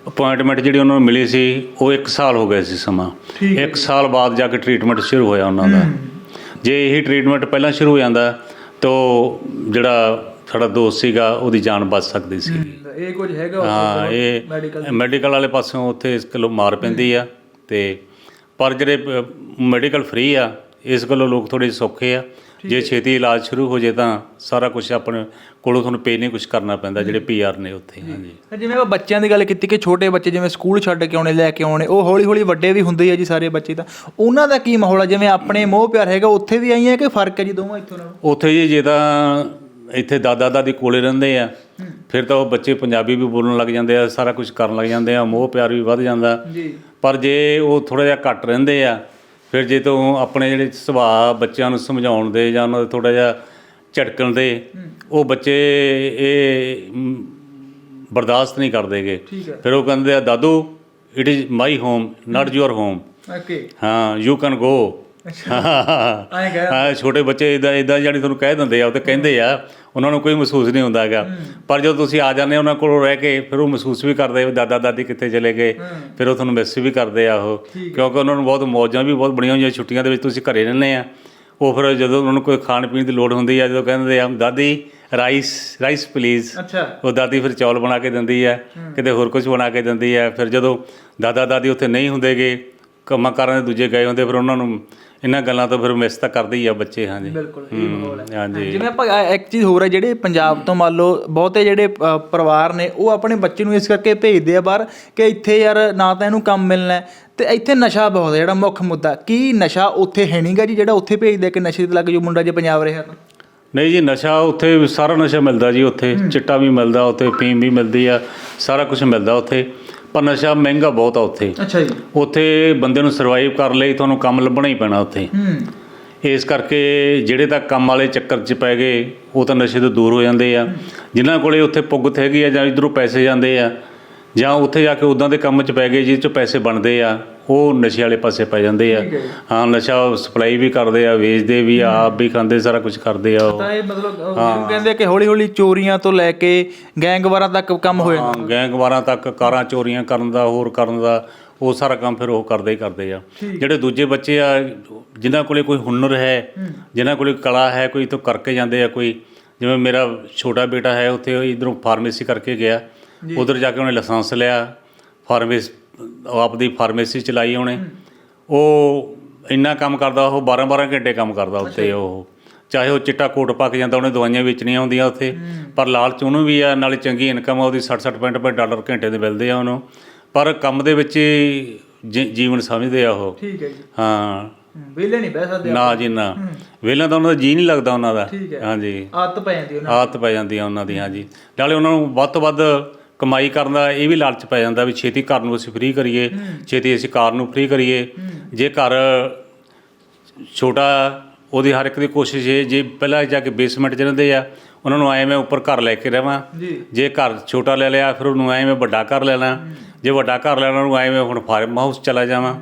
ਅਪਾਇੰਟਮੈਂਟ ਜਿਹੜੀ ਉਹਨਾਂ ਨੂੰ ਮਿਲੀ ਸੀ ਉਹ 1 ਸਾਲ ਹੋ ਗਿਆ ਸੀ ਸਮਾਂ। ਠੀਕ ਹੈ 1 ਸਾਲ ਬਾਅਦ ਜਾ ਕੇ ਟ੍ਰੀਟਮੈਂਟ ਸ਼ੁਰੂ ਹੋਇਆ ਉਹਨਾਂ ਦਾ। ਜੇ ਇਹੀ ਟ੍ਰੀਟਮੈਂਟ ਪਹਿਲਾਂ ਸ਼ੁਰੂ ਹੋ ਜਾਂਦਾ ਤਾਂ ਜਿਹੜਾ ਸਾਡਾ ਦੋਸਤ ਸੀਗਾ ਉਹਦੀ ਜਾਨ ਬਚ ਸਕਦੀ ਸੀ। ਇਹ ਕੁਝ ਹੈਗਾ ਹਾਂ ਇਹ ਮੈਡੀਕਲ ਵਾਲੇ ਪਾਸੋਂ ਉੱਥੇ ਇਸ ਕਿਲੋ ਮਾਰ ਪੈਂਦੀ ਆ ਤੇ ਪਰ ਜਿਹੜੇ ਮੈਡੀਕਲ ਫ੍ਰੀ ਆ ਇਸ ਗੱਲੋਂ ਲੋਕ ਥੋੜੇ ਸੌਖੇ ਆ। ਜੇ ਛੇਤੀ ਇਲਾਜ ਸ਼ੁਰੂ ਹੋ ਜੇ ਤਾਂ ਸਾਰਾ ਕੁਝ ਆਪਣੇ ਕੋਲੋਂ ਤੁਹਾਨੂੰ ਪੇ ਨਹੀਂ ਕੁਝ ਕਰਨਾ ਪੈਂਦਾ ਜਿਹੜੇ ਪੀਆਰ ਨੇ ਉੱਥੇ ਹਾਂਜੀ। ਜਿਵੇਂ ਆਪਾਂ ਬੱਚਿਆਂ ਦੀ ਗੱਲ ਕੀਤੀ ਕਿ ਛੋਟੇ ਬੱਚੇ ਜਿਵੇਂ ਸਕੂਲ ਛੱਡ ਕੇ ਆਉਣੇ ਲੈ ਕੇ ਆਉਣੇ ਉਹ ਹੌਲੀ ਹੌਲੀ ਵੱਡੇ ਵੀ ਹੁੰਦੇ ਆ ਜੀ ਸਾਰੇ ਬੱਚੇ ਤਾਂ। ਉਹਨਾਂ ਦਾ ਕੀ ਮਾਹੌਲ ਆ? ਜਿਵੇਂ ਆਪਣੇ ਮੋਹ ਪਿਆਰ ਹੈਗਾ ਉੱਥੇ ਵੀ ਆਈ ਹੈ ਕਿ ਫ਼ਰਕ ਹੈ ਜੀ ਦੋਵਾਂ ਇੱਥੋਂ ਨਾਲ? ਉੱਥੇ ਜੀ ਜੇ ਤਾਂ ਇੱਥੇ ਦਾਦਾ ਦਾਦੀ ਕੋਲੇ ਰਹਿੰਦੇ ਆ ਫਿਰ ਤਾਂ ਉਹ ਬੱਚੇ ਪੰਜਾਬੀ ਵੀ ਬੋਲਣ ਲੱਗ ਜਾਂਦੇ ਆ ਸਾਰਾ ਕੁਝ ਕਰਨ ਲੱਗ ਜਾਂਦੇ ਆ ਮੋਹ ਪਿਆਰ ਵੀ ਵੱਧ ਜਾਂਦਾ। ਜੀ। ਪਰ ਜੇ ਉਹ ਥੋੜਾ ਜਿਹਾ ਘੱਟ ਰਹਿੰਦੇ ਆ ਫਿਰ ਜੇ ਤੋਂ ਆਪਣੇ ਜਿਹੜੇ ਸੁਭਾਅ ਬੱਚਿਆਂ ਨੂੰ ਸਮਝਾਉਣ ਦੇ ਜਾਂ ਉਹਨਾਂ ਦੇ ਥੋੜਾ ਜਿਹਾ ਝਟਕਣ ਦੇ ਉਹ ਬੱਚੇ ਇਹ ਬਰਦਾਸ਼ਤ ਨਹੀਂ ਕਰਦੇਗੇ ਫਿਰ ਉਹ ਕਹਿੰਦੇ ਆ ਦਾਦੂ it is my home not your home okay ਹਾਂ ਯੂ ਕੈਨ ਗੋ ਆਏ ਗਿਆ ਹਾਂ ਛੋਟੇ ਬੱਚੇ ਇਦਾਂ ਇਦਾਂ ਜਾਨੀ ਤੁਹਾਨੂੰ ਕਹਿ ਦਿੰਦੇ ਆ ਉਹ ਤੇ ਕਹਿੰਦੇ ਆ ਉਹਨਾਂ ਨੂੰ ਕੋਈ ਮਹਿਸੂਸ ਨਹੀਂ ਹੁੰਦਾ ਹੈਗਾ। ਪਰ ਜਦੋਂ ਤੁਸੀਂ ਆ ਜਾਂਦੇ ਹੋ ਉਹਨਾਂ ਕੋਲ ਰਹਿ ਕੇ ਫਿਰ ਉਹ ਮਹਿਸੂਸ ਵੀ ਕਰਦੇ ਆ ਵੀ ਦਾਦਾ ਦਾਦੀ ਕਿੱਥੇ ਚਲੇ ਗਏ ਫਿਰ ਉਹ ਤੁਹਾਨੂੰ ਮਿਸ ਵੀ ਕਰਦੇ ਆ ਉਹ। ਕਿਉਂਕਿ ਉਹਨਾਂ ਨੂੰ ਬਹੁਤ ਮੌਜਾਂ ਵੀ ਬਹੁਤ ਬੜੀਆਂ ਹੋਈਆਂ ਛੁੱਟੀਆਂ ਦੇ ਵਿੱਚ ਤੁਸੀਂ ਘਰੇ ਰਹਿੰਦੇ ਆ। ਉਹ ਫਿਰ ਜਦੋਂ ਉਹਨਾਂ ਨੂੰ ਕੋਈ ਖਾਣ ਪੀਣ ਦੀ ਲੋੜ ਹੁੰਦੀ ਆ ਜਦੋਂ ਕਹਿੰਦੇ ਆ ਦਾਦੀ ਰਾਈਸ ਰਾਈਸ ਪਲੀਜ਼ ਅੱਛਾ। ਉਹ ਦਾਦੀ ਫਿਰ ਚੌਲ ਬਣਾ ਕੇ ਦਿੰਦੀ ਹੈ। ਕਿਤੇ ਹੋਰ ਕੁਝ ਬਣਾ ਕੇ ਦਿੰਦੀ ਹੈ ਫਿਰ ਜਦੋਂ ਦਾਦਾ ਦਾਦੀ ਉੱਥੇ ਨਹੀਂ ਹੁੰਦੇਗੇ ਕੰਮਾਂ ਕਾਰਾਂ ਦੇ ਦੂਜੇ ਗਏ ਹੁੰਦੇ ਫਿਰ ਉਹਨਾਂ ਨੂੰ ਇਹਨਾਂ ਗੱਲਾਂ ਤੋਂ ਫਿਰ ਮਿਸ ਤਾਂ ਕਰਦੇ ਹੀ ਆ ਬੱਚੇ ਹਾਂਜੀ ਬਿਲਕੁਲ ਇਹ ਮਾਹੌਲ ਹੈ। ਹਾਂਜੀ ਜਿਵੇਂ ਆਪਾਂ ਅ, ਇੱਕ ਚੀਜ਼ ਹੋਰ ਹੈ ਜਿਹੜੇ ਪੰਜਾਬ ਤੋਂ ਮੰਨ ਲਓ ਬਹੁਤੇ ਜਿਹੜੇ ਅ, ਪਰਿਵਾਰ ਨੇ ਉਹ ਆਪਣੇ ਬੱਚੇ ਨੂੰ ਇਸ ਕਰਕੇ ਭੇਜਦੇ ਆ ਬਾਹਰ ਕਿ ਇੱਥੇ ਯਾਰ ਨਾ ਤਾਂ ਇਹਨੂੰ ਕੰਮ ਮਿਲਣਾ ਹੈ, ਤੇ ਇੱਥੇ ਨਸ਼ਾ ਬਹੁਤ ਹੈ ਜਿਹੜਾ ਮੁੱਖ ਮੁੱਦਾ। ਕੀ ਨਸ਼ਾ ਉੱਥੇ ਹੈ ਨਹੀਂਗਾ ਜੀ ਜਿਹੜਾ ਉੱਥੇ ਭੇਜਦੇ ਆ ਕਿ ਨਸ਼ੇ ਤੇ ਲੱਗ ਜੋ ਮੁੰਡਾ ਜੇ ਪੰਜਾਬ ਰਿਹਾ ਤਾਂ? ਨਹੀਂ ਜੀ ਨਸ਼ਾ ਉੱਥੇ ਸਾਰਾ ਨਸ਼ਾ ਮਿਲਦਾ ਜੀ ਉੱਥੇ ਚਿੱਟਾ ਵੀ ਮਿਲਦਾ ਉੱਥੇ ਫੀਮ ਵੀ ਮਿਲਦੀ ਆ ਸਾਰਾ ਕੁਝ ਮਿਲਦਾ ਉੱਥੇ। ਪਰ ਨਸ਼ਾ ਮਹਿੰਗਾ ਬਹੁਤ ਆ ਉੱਥੇ। ਅੱਛਾ ਜੀ। ਉੱਥੇ ਬੰਦੇ ਨੂੰ ਸਰਵਾਈਵ ਕਰ ਲਈ ਤੁਹਾਨੂੰ ਕੰਮ ਲੱਭਣਾ ਹੀ ਪੈਣਾ ਉੱਥੇ। ਹੂੰ। ਇਸ ਕਰਕੇ ਜਿਹੜੇ ਤਾਂ ਕੰਮ ਵਾਲੇ ਚੱਕਰ 'ਚ ਪੈ ਗਏ ਉਹ ਤਾਂ ਨਸ਼ੇ ਤੋਂ ਦੂਰ ਹੋ ਜਾਂਦੇ ਆ। ਜਿਨ੍ਹਾਂ ਕੋਲੇ ਉੱਥੇ ਪੁੱਗਤ ਹੈਗੀ ਆ ਜਾਂ ਇਧਰੋਂ ਪੈਸੇ ਜਾਂਦੇ ਆ ਜਾਂ ਉੱਥੇ ਜਾ ਕੇ ਉਦਾਂ ਦੇ ਕੰਮ 'ਚ ਪੈ ਗਏ ਜਿਸ 'ਚ ਪੈਸੇ ਬਣਦੇ ਆ। ਉਹ ਨਸ਼ੇ ਵਾਲੇ ਪਾਸੇ ਪੈ ਜਾਂਦੇ ਆ। ਹੈ ਨਸ਼ਾ ਸਪਲਾਈ ਵੀ ਕਰਦੇ ਆ ਵੇਚਦੇ ਵੀ ਆ ਆਪ ਵੀ ਖਾਂਦੇ ਸਾਰਾ ਕੁਝ ਕਰਦੇ ਆ ਉਹ। ਤਾਂ ਇਹ ਮਤਲਬ ਕਹਿੰਦੇ ਕਿ ਹੌਲੀ ਹੌਲੀ ਚੋਰੀਆਂ ਤੋਂ ਲੈ ਕੇ ਗੈਂਗਵਾਰਾਂ ਤੱਕ ਕੰਮ ਹੋ ਜਾਂਦਾ। ਹਾਂ ਗੈਂਗਵਾਰਾਂ ਤੱਕ ਕਾਰਾਂ ਚੋਰੀਆਂ ਕਰਨ ਦਾ ਹੋਰ ਕਰਨ ਦਾ ਉਹ ਸਾਰਾ ਕੰਮ ਫਿਰ ਉਹ ਕਰਦੇ ਹੀ ਕਰਦੇ ਆ। ਜਿਹੜੇ ਦੂਜੇ ਬੱਚੇ ਆ ਜਿਨ੍ਹਾਂ ਕੋਲੇ ਕੋਈ ਹੁਨਰ ਹੈ ਜਿਨ੍ਹਾਂ ਕੋਲੇ ਕਲਾ ਹੈ ਕੋਈ ਤੋਂ ਕਰਕੇ ਜਾਂਦੇ ਆ ਕੋਈ ਜਿਵੇਂ ਮੇਰਾ ਛੋਟਾ ਬੇਟਾ ਹੈ ਉੱਥੇ ਇਧਰੋਂ ਫਾਰਮੇਸੀ ਕਰਕੇ ਗਿਆ। ਉਧਰ ਜਾ ਕੇ ਉਹਨੇ ਲਾਇਸੈਂਸ ਲਿਆ ਫਾਰਮੇਸ ਆਪਦੀ ਫਾਰਮੇਸੀ ਚਲਾਈ ਉਹਨੇ। ਉਹ ਇੰਨਾ ਕੰਮ ਕਰਦਾ ਉਹ 12 12 ਘੰਟੇ ਕੰਮ ਕਰਦਾ ਉੱਤੇ ਉਹ। ਚਾਹੇ ਉਹ ਚਿੱਟਾ ਕੋਟ ਪਾ ਕੇ ਜਾਂਦਾ ਉਹਨੇ ਦਵਾਈਆਂ ਵੇਚਣੀਆਂ ਹੁੰਦੀਆਂ ਉੱਥੇ। ਪਰ ਲਾਲਚ ਉਹਨੂੰ ਵੀ ਆ ਨਾਲੇ ਚੰਗੀ ਇਨਕਮ ਆ ਉਹਦੀ 60 60 65 65 ਡਾਲਰ ਘੰਟੇ ਦੇ ਮਿਲਦੇ ਆ ਉਹਨੂੰ। ਪਰ ਕੰਮ ਦੇ ਵਿੱਚ ਜੀਵਨ ਸਮਝਦੇ ਆ ਉਹ। ਠੀਕ ਹੈ ਜੀ। ਹਾਂ। ਵਿਹਲੇ ਨਹੀਂ ਬਹਿ ਸਕਦੇ ਨਾ ਜੀ ਨਾ। ਵੇਲਾ ਤਾਂ ਉਹਨਾਂ ਦਾ ਜੀ ਨਹੀਂ ਲੱਗਦਾ ਉਹਨਾਂ ਦਾ। ਹਾਂਜੀ ਆਦਤ ਪੈ ਜਾਂਦੀ ਉਹਨਾਂ ਆਦਤ ਪੈ ਜਾਂਦੀ ਆ ਉਹਨਾਂ ਦੀ ਹਾਂਜੀ ਨਾਲੇ ਉਹਨਾਂ ਨੂੰ ਵੱਧ ਤੋਂ ਵੱਧ ਕਮਾਈ ਕਰਨ ਦਾ ਇਹ ਵੀ ਲਾਲਚ ਪੈ ਜਾਂਦਾ ਵੀ ਛੇਤੀ ਘਰ ਨੂੰ ਅਸੀਂ ਫ੍ਰੀ ਕਰੀਏ ਛੇਤੀ ਅਸੀਂ ਕਾਰ ਨੂੰ ਫ੍ਰੀ ਕਰੀਏ। ਜੇ ਘਰ ਛੋਟਾ ਉਹਦੀ ਹਰ ਇੱਕ ਦੀ ਕੋਸ਼ਿਸ਼ ਇਹ ਜੇ ਪਹਿਲਾਂ ਜਾ ਕੇ ਬੇਸਮੈਂਟ 'ਚ ਰਹਿੰਦੇ ਆ ਉਹਨਾਂ ਨੂੰ ਮੈਂ ਉੱਪਰ ਘਰ ਲੈ ਕੇ ਰਵਾਂ। ਜੀ। ਜੇ ਘਰ ਛੋਟਾ ਲੈ ਲਿਆ ਫਿਰ ਉਹਨੂੰ ਐਵੇਂ ਵੱਡਾ ਘਰ ਲੈਣਾ ਜੇ ਵੱਡਾ ਘਰ ਲੈਣਾ ਉਹਨੂੰ ਐਵੇਂ ਹੁਣ ਫਾਰਮ ਹਾਊਸ ਚਲਾ ਜਾਵਾਂ।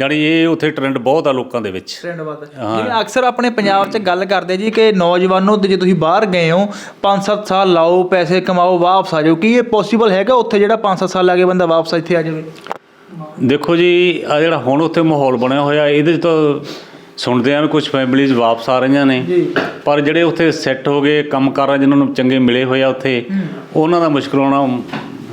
ਜਾਣੀ ਇਹ ਉੱਥੇ ਟ੍ਰੈਂਡ ਬਹੁਤ ਆ ਲੋਕਾਂ ਦੇ ਵਿੱਚ। ਟ੍ਰੈਂਡ ਵੱਧ। ਜਿਵੇਂ ਅਕਸਰ ਆਪਣੇ ਪੰਜਾਬ 'ਚ ਗੱਲ ਕਰਦੇ ਜੀ ਕਿ ਨੌਜਵਾਨੋ ਜੇ ਤੁਸੀਂ ਬਾਹਰ ਗਏ ਹੋ 5-7 ਸਾਲ ਲਾਓ ਪੈਸੇ ਕਮਾਓ ਵਾਪਸ ਆ ਜਾਓ ਕੀ ਇਹ ਪੋਸੀਬਲ ਹੈਗਾ ਉੱਥੇ ਜਿਹੜਾ 5-7 ਸਾਲ ਲਾ ਕੇ ਬੰਦਾ ਵਾਪਸ ਇੱਥੇ ਆ ਜਾਵੇ? ਦੇਖੋ ਜੀ ਆ ਜਿਹੜਾ ਹੁਣ ਉੱਥੇ ਮਾਹੌਲ ਬਣਿਆ ਹੋਇਆ ਇਹਦੇ 'ਚ ਤਾਂ ਸੁਣਦੇ ਆ ਕੁਝ ਫੈਮਿਲੀਜ਼ ਵਾਪਸ ਆ ਰਹੀਆਂ ਨੇ। ਪਰ ਜਿਹੜੇ ਉੱਥੇ ਸੈੱਟ ਹੋ ਗਏ ਕੰਮਕਾਰਾਂ ਜਿਨ੍ਹਾਂ ਨੂੰ ਚੰਗੇ ਮਿਲੇ ਹੋਏ ਆ ਉੱਥੇ ਉਹਨਾਂ ਦਾ ਮੁਸ਼ਕਲ ਹੋਣਾ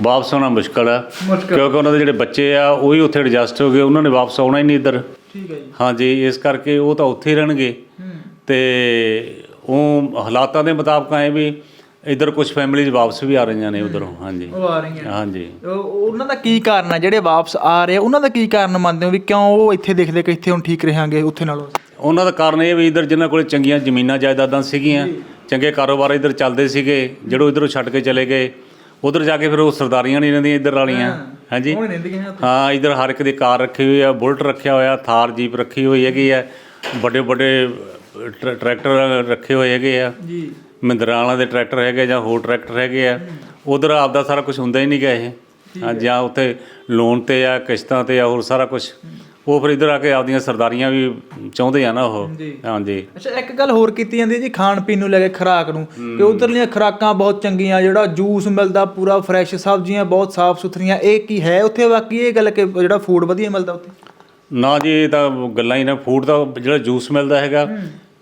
ਵਾਪਸ ਆਉਣਾ ਮੁਸ਼ਕਲ ਆ। ਮੁਸ਼ਕਲ। ਕਿਉਂਕਿ ਉਹਨਾਂ ਦੇ ਜਿਹੜੇ ਬੱਚੇ ਆ ਉਹ ਹੀ ਉੱਥੇ ਐਡਜਸਟ ਹੋ ਗਏ ਉਹਨਾਂ ਨੇ ਵਾਪਸ ਆਉਣਾ ਹੀ ਨਹੀਂ ਇੱਧਰ। ਠੀਕ ਹੈ ਜੀ। ਹਾਂਜੀ ਇਸ ਕਰਕੇ ਉਹ ਤਾਂ ਉੱਥੇ ਹੀ ਰਹਿਣਗੇ। ਹੂੰ। ਤੇ ਉਹ ਹਾਲਾਤਾਂ ਦੇ ਮੁਤਾਬਕ ਐ ਵੀ ਇੱਧਰ ਕੁਝ ਫੈਮਿਲੀਜ਼ ਵਾਪਸ ਵੀ ਆ ਰਹੀਆਂ ਨੇ ਉਧਰੋਂ ਹਾਂਜੀ। ਉਹ ਆ ਰਹੀਆਂ ਹਾਂਜੀ। ਉਹ- ਉਹਨਾਂ ਦਾ ਕੀ ਕਾਰਨ ਆ? ਜਿਹੜੇ ਵਾਪਸ ਆ ਰਹੇ ਆ ਉਹਨਾਂ ਦਾ ਕੀ ਕਾਰਨ ਮੰਨਦੇ ਹੋ ਵੀ ਕਿਉਂ ਉਹ ਇੱਥੇ ਦੇਖਦੇ ਕਿ ਇੱਥੇ ਹੁਣ ਠੀਕ ਰਹਾਂਗੇ ਉੱਥੇ ਨਾਲੋਂ? ਉਹਨਾਂ ਦਾ ਕਾਰਨ ਇਹ ਵੀ ਇੱਧਰ ਜਿਨ੍ਹਾਂ ਕੋਲੇ ਚੰਗੀਆਂ ਜ਼ਮੀਨਾਂ ਜਾਇਦਾਦਾਂ ਸੀਗੀਆਂ ਚੰਗੇ ਕਾਰੋਬਾਰ ਇੱਧਰ ਚੱਲਦੇ ਸੀਗੇ ਜਿਹੜੋ ਇੱਧਰੋਂ ਛੱਡ ਕੇ ਚਲੇ ਗਏ। ਉਧਰ ਜਾ ਕੇ ਫਿਰ ਉਹ ਸਰਦਾਰੀਆਂ ਨਹੀਂ ਰਹਿੰਦੀਆਂ ਇੱਧਰ ਵਾਲੀਆਂ ਹਾਂਜੀ? ਰਹਿੰਦੀਆਂ ਹਾਂ ਇੱਧਰ ਹਰ ਇੱਕ ਦੀ ਕਾਰ ਰੱਖੀ ਹੋਈ ਆ ਬੁਲਟ ਰੱਖਿਆ ਹੋਇਆ ਥਾਰ ਜੀਪ ਰੱਖੀ ਹੋਈ ਹੈਗੀ ਆ ਵੱਡੇ ਵੱਡੇ ਟਰੈ- ਟਰੈਕਟਰ ਰੱਖੇ ਹੋਏ ਹੈਗੇ ਆ। ਜੀ। ਮਹਿੰਦਰਾ ਵਾਲਾ ਦੇ ਟਰੈਕਟਰ ਹੈਗੇ ਜਾਂ ਹੋਰ ਟਰੈਕਟਰ ਹੈਗੇ ਆ। ਉਧਰ ਆਪਦਾ ਸਾਰਾ ਕੁਝ ਹੁੰਦਾ ਹੀ ਨਹੀਂ ਗਾ ਇਹ। ਜਾਂ ਉੱਥੇ ਲੋਨ ਤੇ ਆ ਕਿਸ਼ਤਾਂ ਤੇ ਆ ਹੋਰ ਸਾਰਾ ਕੁਝ ਉਹ ਫਿਰ ਇੱਧਰ ਆ ਕੇ ਆਪਦੀਆਂ ਸਰਦਾਰੀਆਂ ਵੀ ਚਾਹੁੰਦੇ ਆ ਨਾ ਉਹ। ਹਾਂਜੀ। ਅੱਛਾ ਇੱਕ ਗੱਲ ਹੋਰ ਕੀਤੀ ਜਾਂਦੀ ਹੈ ਜੀ ਖਾਣ ਪੀਣ ਨੂੰ ਲੈ ਕੇ ਖੁਰਾਕ ਨੂੰ ਕਿ ਉਧਰਲੀਆਂ ਖੁਰਾਕਾਂ ਬਹੁਤ ਚੰਗੀਆਂ ਜਿਹੜਾ ਜੂਸ ਮਿਲਦਾ ਪੂਰਾ ਫਰੈਸ਼ ਸਬਜ਼ੀਆਂ ਬਹੁਤ ਸਾਫ਼ ਸੁਥਰੀਆਂ ਇਹ ਕੀ ਹੈ ਉੱਥੇ ਬਾਕੀ ਇਹ ਗੱਲ ਕਿ ਜਿਹੜਾ ਫੂਡ ਵਧੀਆ ਮਿਲਦਾ ਉੱਥੇ? ਨਾ ਜੀ ਇਹ ਤਾਂ ਗੱਲਾਂ ਹੀ ਨੇ ਫੂਡ ਦਾ ਜਿਹੜਾ ਜੂਸ ਮਿਲਦਾ ਹੈਗਾ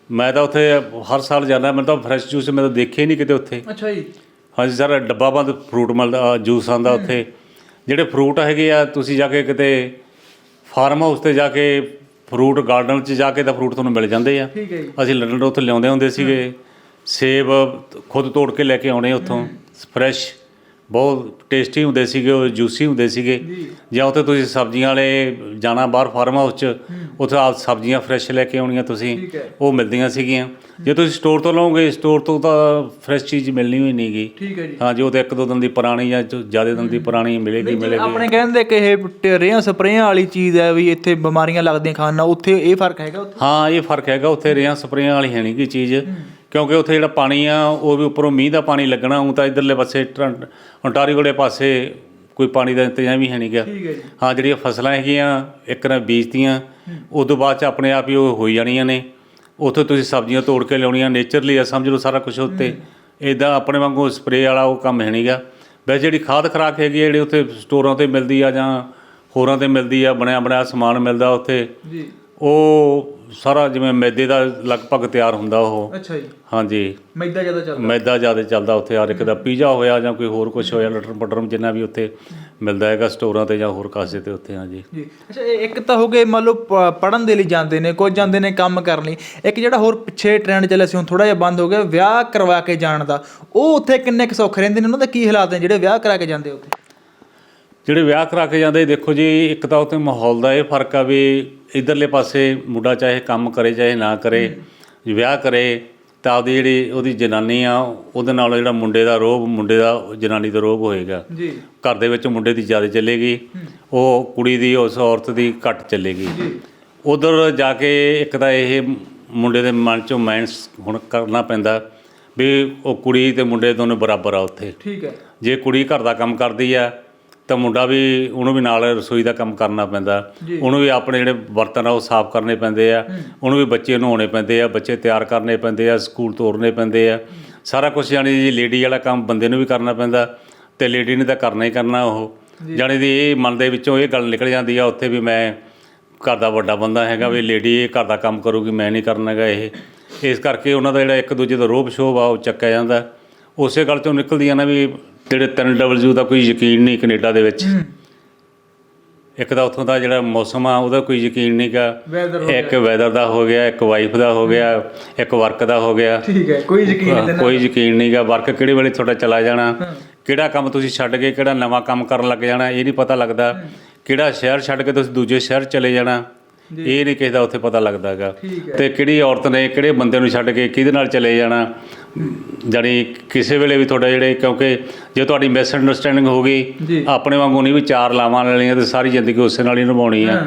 ਮੈਂ ਤਾਂ ਉੱਥੇ ਹਰ ਸਾਲ ਜਾਂਦਾ ਮੈਂ ਤਾਂ ਫਰੈਸ਼ ਜੂਸ ਮੈਂ ਤਾਂ ਦੇਖਿਆ ਹੀ ਨਹੀਂ ਕਿਤੇ ਉੱਥੇ। ਅੱਛਾ ਜੀ। ਹਾਂਜੀ ਸਰ ਡੱਬਾ ਬੰਦ ਫਰੂਟ ਮਿਲਦਾ ਜੂਸ ਆਂਦਾ ਉੱਥੇ। ਜਿਹੜੇ ਫਰੂਟ ਹੈਗੇ ਆ ਤੁਸੀਂ ਜਾ ਕੇ ਕਿਤੇ ਫਾਰਮ ਹਾਊਸ ਤੇ ਜਾ ਕੇ ਫਰੂਟ ਗਾਰਡਨ 'ਚ ਜਾ ਕੇ ਤਾਂ ਫਰੂਟ ਤੁਹਾਨੂੰ ਮਿਲ ਜਾਂਦੇ ਆ। ਠੀਕ ਹੈ ਜੀ। ਅਸੀਂ ਲੰਡਨ ਤੋਂ ਉੱਥੇ ਲਿਆਉਂਦੇ ਹੁੰਦੇ ਸੀਗੇ। ਸੇਬ ਖੁਦ ਤੋੜ ਕੇ ਲੈ ਕੇ ਆਉਣੇ ਉੱਥੋਂ ਫਰੈਸ਼ ਬਹੁਤ ਟੇਸਟੀ ਹੁੰਦੇ ਸੀਗੇ ਉਹ ਜੂਸੀ ਹੁੰਦੇ ਸੀਗੇ। ਜੀ। ਉੱਥੇ ਤੁਸੀਂ ਸਬਜ਼ੀਆਂ ਵਾਲੇ ਜਾਣਾ ਬਾਹਰ ਫਾਰਮ ਹਾਊਸ 'ਚ ਉੱਥੇ ਆਪ ਸਬਜ਼ੀਆਂ ਫਰੈਸ਼ ਲੈ ਕੇ ਆਉਣੀਆਂ ਤੁਸੀਂ ਹੈ। ਉਹ ਮਿਲਦੀਆਂ ਸੀਗੀਆਂ। ਜੇ ਤੁਸੀਂ ਸਟੋਰ ਤੋਂ ਲਓਗੇ ਸਟੋਰ ਤੋਂ ਤਾਂ ਫਰੈਸ਼ ਚੀਜ਼ ਮਿਲਣੀ ਹੋਈ ਨਹੀਂਗੀ ਠੀਕ ਹੈ ਜੀ। ਹਾਂ ਜੋ ਤੇ ਇੱਕ ਦੋ ਦਿਨ ਦੀ ਪੁਰਾਣੀ ਜਾਂ ਜ਼ਿਆਦਾ ਦਿਨ ਦੀ ਪੁਰਾਣੀ ਮਿਲੇਗੀ ਮਿਲੇਗੀ। ਆਪਣੇ ਕਹਿੰਦੇ ਕਿ ਇਹ ਰੇਹਾਂ ਸਪਰੇਆਂ ਵਾਲੀ ਚੀਜ਼ ਹੈ ਵੀ ਇੱਥੇ ਬਿਮਾਰੀਆਂ ਲੱਗਦੀਆਂ ਖਾਣ ਨਾਲ ਉੱਥੇ ਇਹ ਫ਼ਰਕ ਹੈਗਾ ਉੱਥੇ? ਹਾਂ ਇਹ ਫ਼ਰਕ ਹੈਗਾ ਉੱਥੇ ਰੇਹਾਂ ਸਪਰੇਆਂ ਵਾਲੀ ਹੈ ਨਹੀਂ ਗੀ ਚੀਜ਼ ਕਿਉਂਕਿ ਉੱਥੇ ਜਿਹੜਾ ਪਾਣੀ ਆ ਉਹ ਵੀ ਉੱਪਰੋਂ ਮੀਂਹ ਦਾ ਪਾਣੀ ਲੱਗਣਾ ਉਹ ਤਾਂ ਇਧਰਲੇ ਪਾਸੇ ontario ਵਾਲੇ ਪਾਸੇ ਕੋਈ ਪਾਣੀ ਦਾ ਇੰਤਜ਼ਾਮ ਹੀ ਹੈ ਨਹੀਂ ਗਿਆ। ਹੈ ਜਿਹੜੀਆਂ ਫਸਲਾਂ ਹੈਗੀਆਂ ਇੱਕ ਨਾ ਬੀਜਤੀਆਂ ਉਸ ਤੋਂ ਬਾਅਦ ਚ ਆਪਣੇ ਆਪ ਹੀ ਉਹ ਹੋਈ ਜਾਣੀਆਂ ਨੇ। ਉੱਥੇ ਤੁਸੀਂ ਸਬਜ਼ੀਆਂ ਤੋੜ ਕੇ ਲਿਆਉਣੀਆਂ ਨੇਚਰਲੀ ਆ ਸਮਝ ਲਓ ਸਾਰਾ ਕੁਝ ਉੱਤੇ ਇਦਾਂ ਆਪਣੇ ਵਾਂਗੂ ਸਪਰੇਅ ਵਾਲਾ ਉਹ ਕੰਮ ਹੈ ਨਹੀਂਗਾ ਵੈਸੇ ਜਿਹੜੀ ਖਾਦ ਖਰਾਕ ਹੈਗੀ ਜਿਹੜੀ ਉੱਥੇ ਸਟੋਰਾਂ ਤੇ ਮਿਲਦੀ ਆ ਜਾਂ ਹੋਰਾਂ ਤੇ ਮਿਲਦੀ ਆ ਬਣਿਆ ਬਣਾਇਆ ਸਮਾਨ ਮਿਲਦਾ ਉੱਥੇ। ਜੀ। ਉਹ ਸਾਰਾ ਜਿਵੇਂ ਮੈਦੇ ਦਾ ਲਗਭਗ ਤਿਆਰ ਹੁੰਦਾ ਉਹ। ਅੱਛਾ ਜੀ। ਹਾਂਜੀ। ਮੈਦਾ ਜ਼ਿਆਦਾ ਚੱਲਦਾ। ਮੈਦਾ ਜ਼ਿਆਦਾ ਚੱਲਦਾ ਉੱਥੇ ਹਰ ਇੱਕ ਦਾ ਪੀਜ਼ਾ ਹੋਇਆ ਜਾਂ ਕੋਈ ਹੋਰ ਕੁਝ ਹੋਇਆ ਲਟਰ ਪਟਰ ਜਿੰਨਾ ਵੀ ਉੱਥੇ ਮਿਲਦਾ ਹੈਗਾ ਸਟੋਰਾਂ ਤੇ ਜਾਂ ਹੋਰ ਕਾਸੇ ਤੇ ਉੱਥੇ ਹਾਂਜੀ। ਜੀ। ਅੱਛਾ ਇਹ ਇੱਕ ਤਾਂ ਹੋ ਗਏ ਮੰਨ ਲਓ ਪੜਨ ਦੇ ਲਈ ਜਾਂਦੇ ਨੇ ਕੁਝ ਜਾਂਦੇ ਨੇ ਕੰਮ ਕਰਨ ਲਈ। ਇੱਕ ਜਿਹੜਾ ਹੋਰ ਪਿੱਛੇ ਟ੍ਰੈਂਡ ਚੱਲਿਆ ਸੀ ਹੁਣ ਥੋੜਾ ਜਿਹਾ ਬੰਦ ਹੋ ਗਿਆ ਵਿਆਹ ਕਰਵਾ ਕੇ ਜਾਣ ਦਾ। ਉਹ ਉੱਥੇ ਕਿੰਨੇ ਕੁ ਸੌਖੇ ਰਹਿੰਦੇ ਨੇ? ਉਹਨਾਂ ਦਾ ਕੀ ਹਾਲਾਤ ਨੇ ਜਿਹੜੇ ਵਿਆਹ ਕਰਾ ਕੇ ਜਾਂਦੇ ਉੱਥੇ? ਜਿਹੜੇ ਵਿਆਹ ਕਰਾ ਕੇ ਜਾਂਦੇ ਦੇਖੋ ਜੀ ਇੱਕ ਤਾਂ ਉੱਥੇ ਮਾਹੌਲ ਦਾ ਇਹ ਫ਼ਰਕ ਆ ਵੀ ਇਧਰਲੇ ਪਾਸੇ ਮੁੰਡਾ ਚਾਹੇ ਕੰਮ ਕਰੇ ਚਾਹੇ ਨਾ ਕਰੇ ਵਿਆਹ ਕਰੇ ਤਾਂ ਆਪਦੀ ਜਿਹੜੀ ਉਹਦੀ ਜਨਾਨੀ ਆ ਉਹਦੇ ਨਾਲ ਜਿਹੜਾ ਮੁੰਡੇ ਦਾ ਰੋਗ ਮੁੰਡੇ ਦਾ ਜਨਾਨੀ ਦਾ ਰੋਗ ਹੋਏਗਾ। ਜੀ। ਘਰ ਦੇ ਵਿੱਚ ਮੁੰਡੇ ਦੀ ਜ਼ਿਆਦਾ ਚੱਲੇਗੀ ਉਹ ਕੁੜੀ ਦੀ ਉਸ ਔਰਤ ਦੀ ਘੱਟ ਚੱਲੇਗੀ। ਉਧਰ ਜਾ ਕੇ ਇੱਕ ਤਾਂ ਇਹ ਮੁੰਡੇ ਦੇ ਮਨ ਚੋਂ ਮਾਈਂਡਸ ਹੁਣ ਕਰਨਾ ਪੈਂਦਾ ਵੀ ਉਹ ਕੁੜੀ ਤੇ ਮੁੰਡੇ ਦੋਨੋਂ ਬਰਾਬਰ ਆ ਉੱਥੇ। ਠੀਕ ਹੈ। ਜੇ ਕੁੜੀ ਘਰ ਦਾ ਕੰਮ ਕਰਦੀ ਆ ਤਾਂ ਮੁੰਡਾ ਵੀ ਉਹਨੂੰ ਵੀ ਨਾਲ ਰਸੋਈ ਦਾ ਕੰਮ ਕਰਨਾ ਪੈਂਦਾ। ਉਹਨੂੰ ਵੀ ਆਪਣੇ ਜਿਹੜੇ ਬਰਤਨ ਆ ਉਹ ਸਾਫ਼ ਕਰਨੇ ਪੈਂਦੇ ਆ। ਉਹਨੂੰ ਵੀ ਬੱਚੇ ਨਹਾਉਣੇ ਪੈਂਦੇ ਆ ਬੱਚੇ ਤਿਆਰ ਕਰਨੇ ਪੈਂਦੇ ਆ ਸਕੂਲ ਤੋਰਨੇ ਪੈਂਦੇ ਆ। ਸਾਰਾ ਕੁਝ ਜਾਣੀ ਜੀ ਲੇਡੀ ਵਾਲਾ ਕੰਮ ਬੰਦੇ ਨੂੰ ਵੀ ਕਰਨਾ ਪੈਂਦਾ ਤੇ ਲੇਡੀ ਨੇ ਤਾਂ ਕਰਨਾ ਹੀ ਕਰਨਾ ਉਹ। ਜਾਣੀ ਦੀ ਇਹ ਮਨ ਦੇ ਵਿੱਚੋਂ ਇਹ ਗੱਲ ਨਿਕਲ ਜਾਂਦੀ ਆ ਉੱਥੇ ਵੀ ਮੈਂ ਘਰ ਦਾ ਵੱਡਾ ਬੰਦਾ ਹੈਗਾ ਵੀ ਲੇਡੀ ਇਹ ਘਰ ਦਾ ਕੰਮ ਕਰੂਗੀ ਮੈਂ ਨਹੀਂ ਕਰਨਾਗਾ ਇਹ। ਇਸ ਕਰਕੇ ਉਹਨਾਂ ਦਾ ਜਿਹੜਾ ਇੱਕ ਦੂਜੇ ਦਾ ਰੋਬ ਸ਼ੋਭ ਆ ਉਹ ਚੱਕਿਆ ਜਾਂਦਾ। ਉਸੇ ਗੱਲ ਚੋਂ ਨਿਕਲਦੀਆਂ ਨਾ ਵੀ ਜਿਹੜੇ 3W ਦਾ ਕੋਈ ਯਕੀਨ ਨਹੀਂ ਕੈਨੇਡਾ ਦੇ ਵਿੱਚ। ਇੱਕ ਤਾਂ ਉੱਥੋਂ ਦਾ ਜਿਹੜਾ ਮੌਸਮ ਆ ਉਹਦਾ ਕੋਈ ਯਕੀਨ ਨਹੀਂਗਾ ਵੈਦਰ ਇੱਕ ਵੈਦਰ ਦਾ ਹੋ ਗਿਆ ਇੱਕ ਵਾਈਫ ਦਾ ਹੋ ਗਿਆ ਇੱਕ ਵਰਕ ਦਾ ਹੋ ਗਿਆ। ਠੀਕ ਹੈ ਕੋਈ ਯਕੀਨ ਨਹੀਂ ਕੋਈ ਯਕੀਨ ਨਹੀਂਗਾ ਵਰਕ ਕਿਹੜੇ ਵੇਲੇ ਤੁਹਾਡਾ ਚਲਾ ਜਾਣਾ? ਕਿਹੜਾ ਕੰਮ ਤੁਸੀਂ ਛੱਡ ਕੇ ਕਿਹੜਾ ਨਵਾਂ ਕੰਮ ਕਰਨ ਲੱਗ ਜਾਣਾ ਇਹ ਨਹੀਂ ਪਤਾ ਲੱਗਦਾ। ਕਿਹੜਾ ਸ਼ਹਿਰ ਛੱਡ ਕੇ ਤੁਸੀਂ ਦੂਜੇ ਸ਼ਹਿਰ ਚਲੇ ਜਾਣਾ ਇਹ ਨਹੀਂ ਕਿਸੇ ਦਾ ਉੱਥੇ ਪਤਾ ਲੱਗਦਾਗਾ ਤੇ ਕਿਹੜੀ ਔਰਤ ਨੇ ਕਿਹੜੇ ਬੰਦੇ ਨੂੰ ਛੱਡ ਕੇ ਕਿਹਦੇ ਨਾਲ ਚਲੇ ਜਾਣਾ? ਜਾਣੀ ਕਿਸੇ ਵੇਲੇ ਵੀ ਤੁਹਾਡਾ ਜਿਹੜੇ ਕਿਉਂਕਿ ਜੇ ਤੁਹਾਡੀ ਮਿਸ ਅੰਡਰਸਟੈਂਡਿੰਗ ਹੋ। ਗਈ ਆਪਣੇ ਵਾਂਗੂ ਨਹੀਂ ਵੀ ਚਾਰ ਲਾਵਾਂ ਲੈਣੀਆਂ ਤੇ ਸਾਰੀ ਜ਼ਿੰਦਗੀ ਉਸੇ ਨਾਲ ਹੀ ਨਿਭਾਉਣੀ ਆ।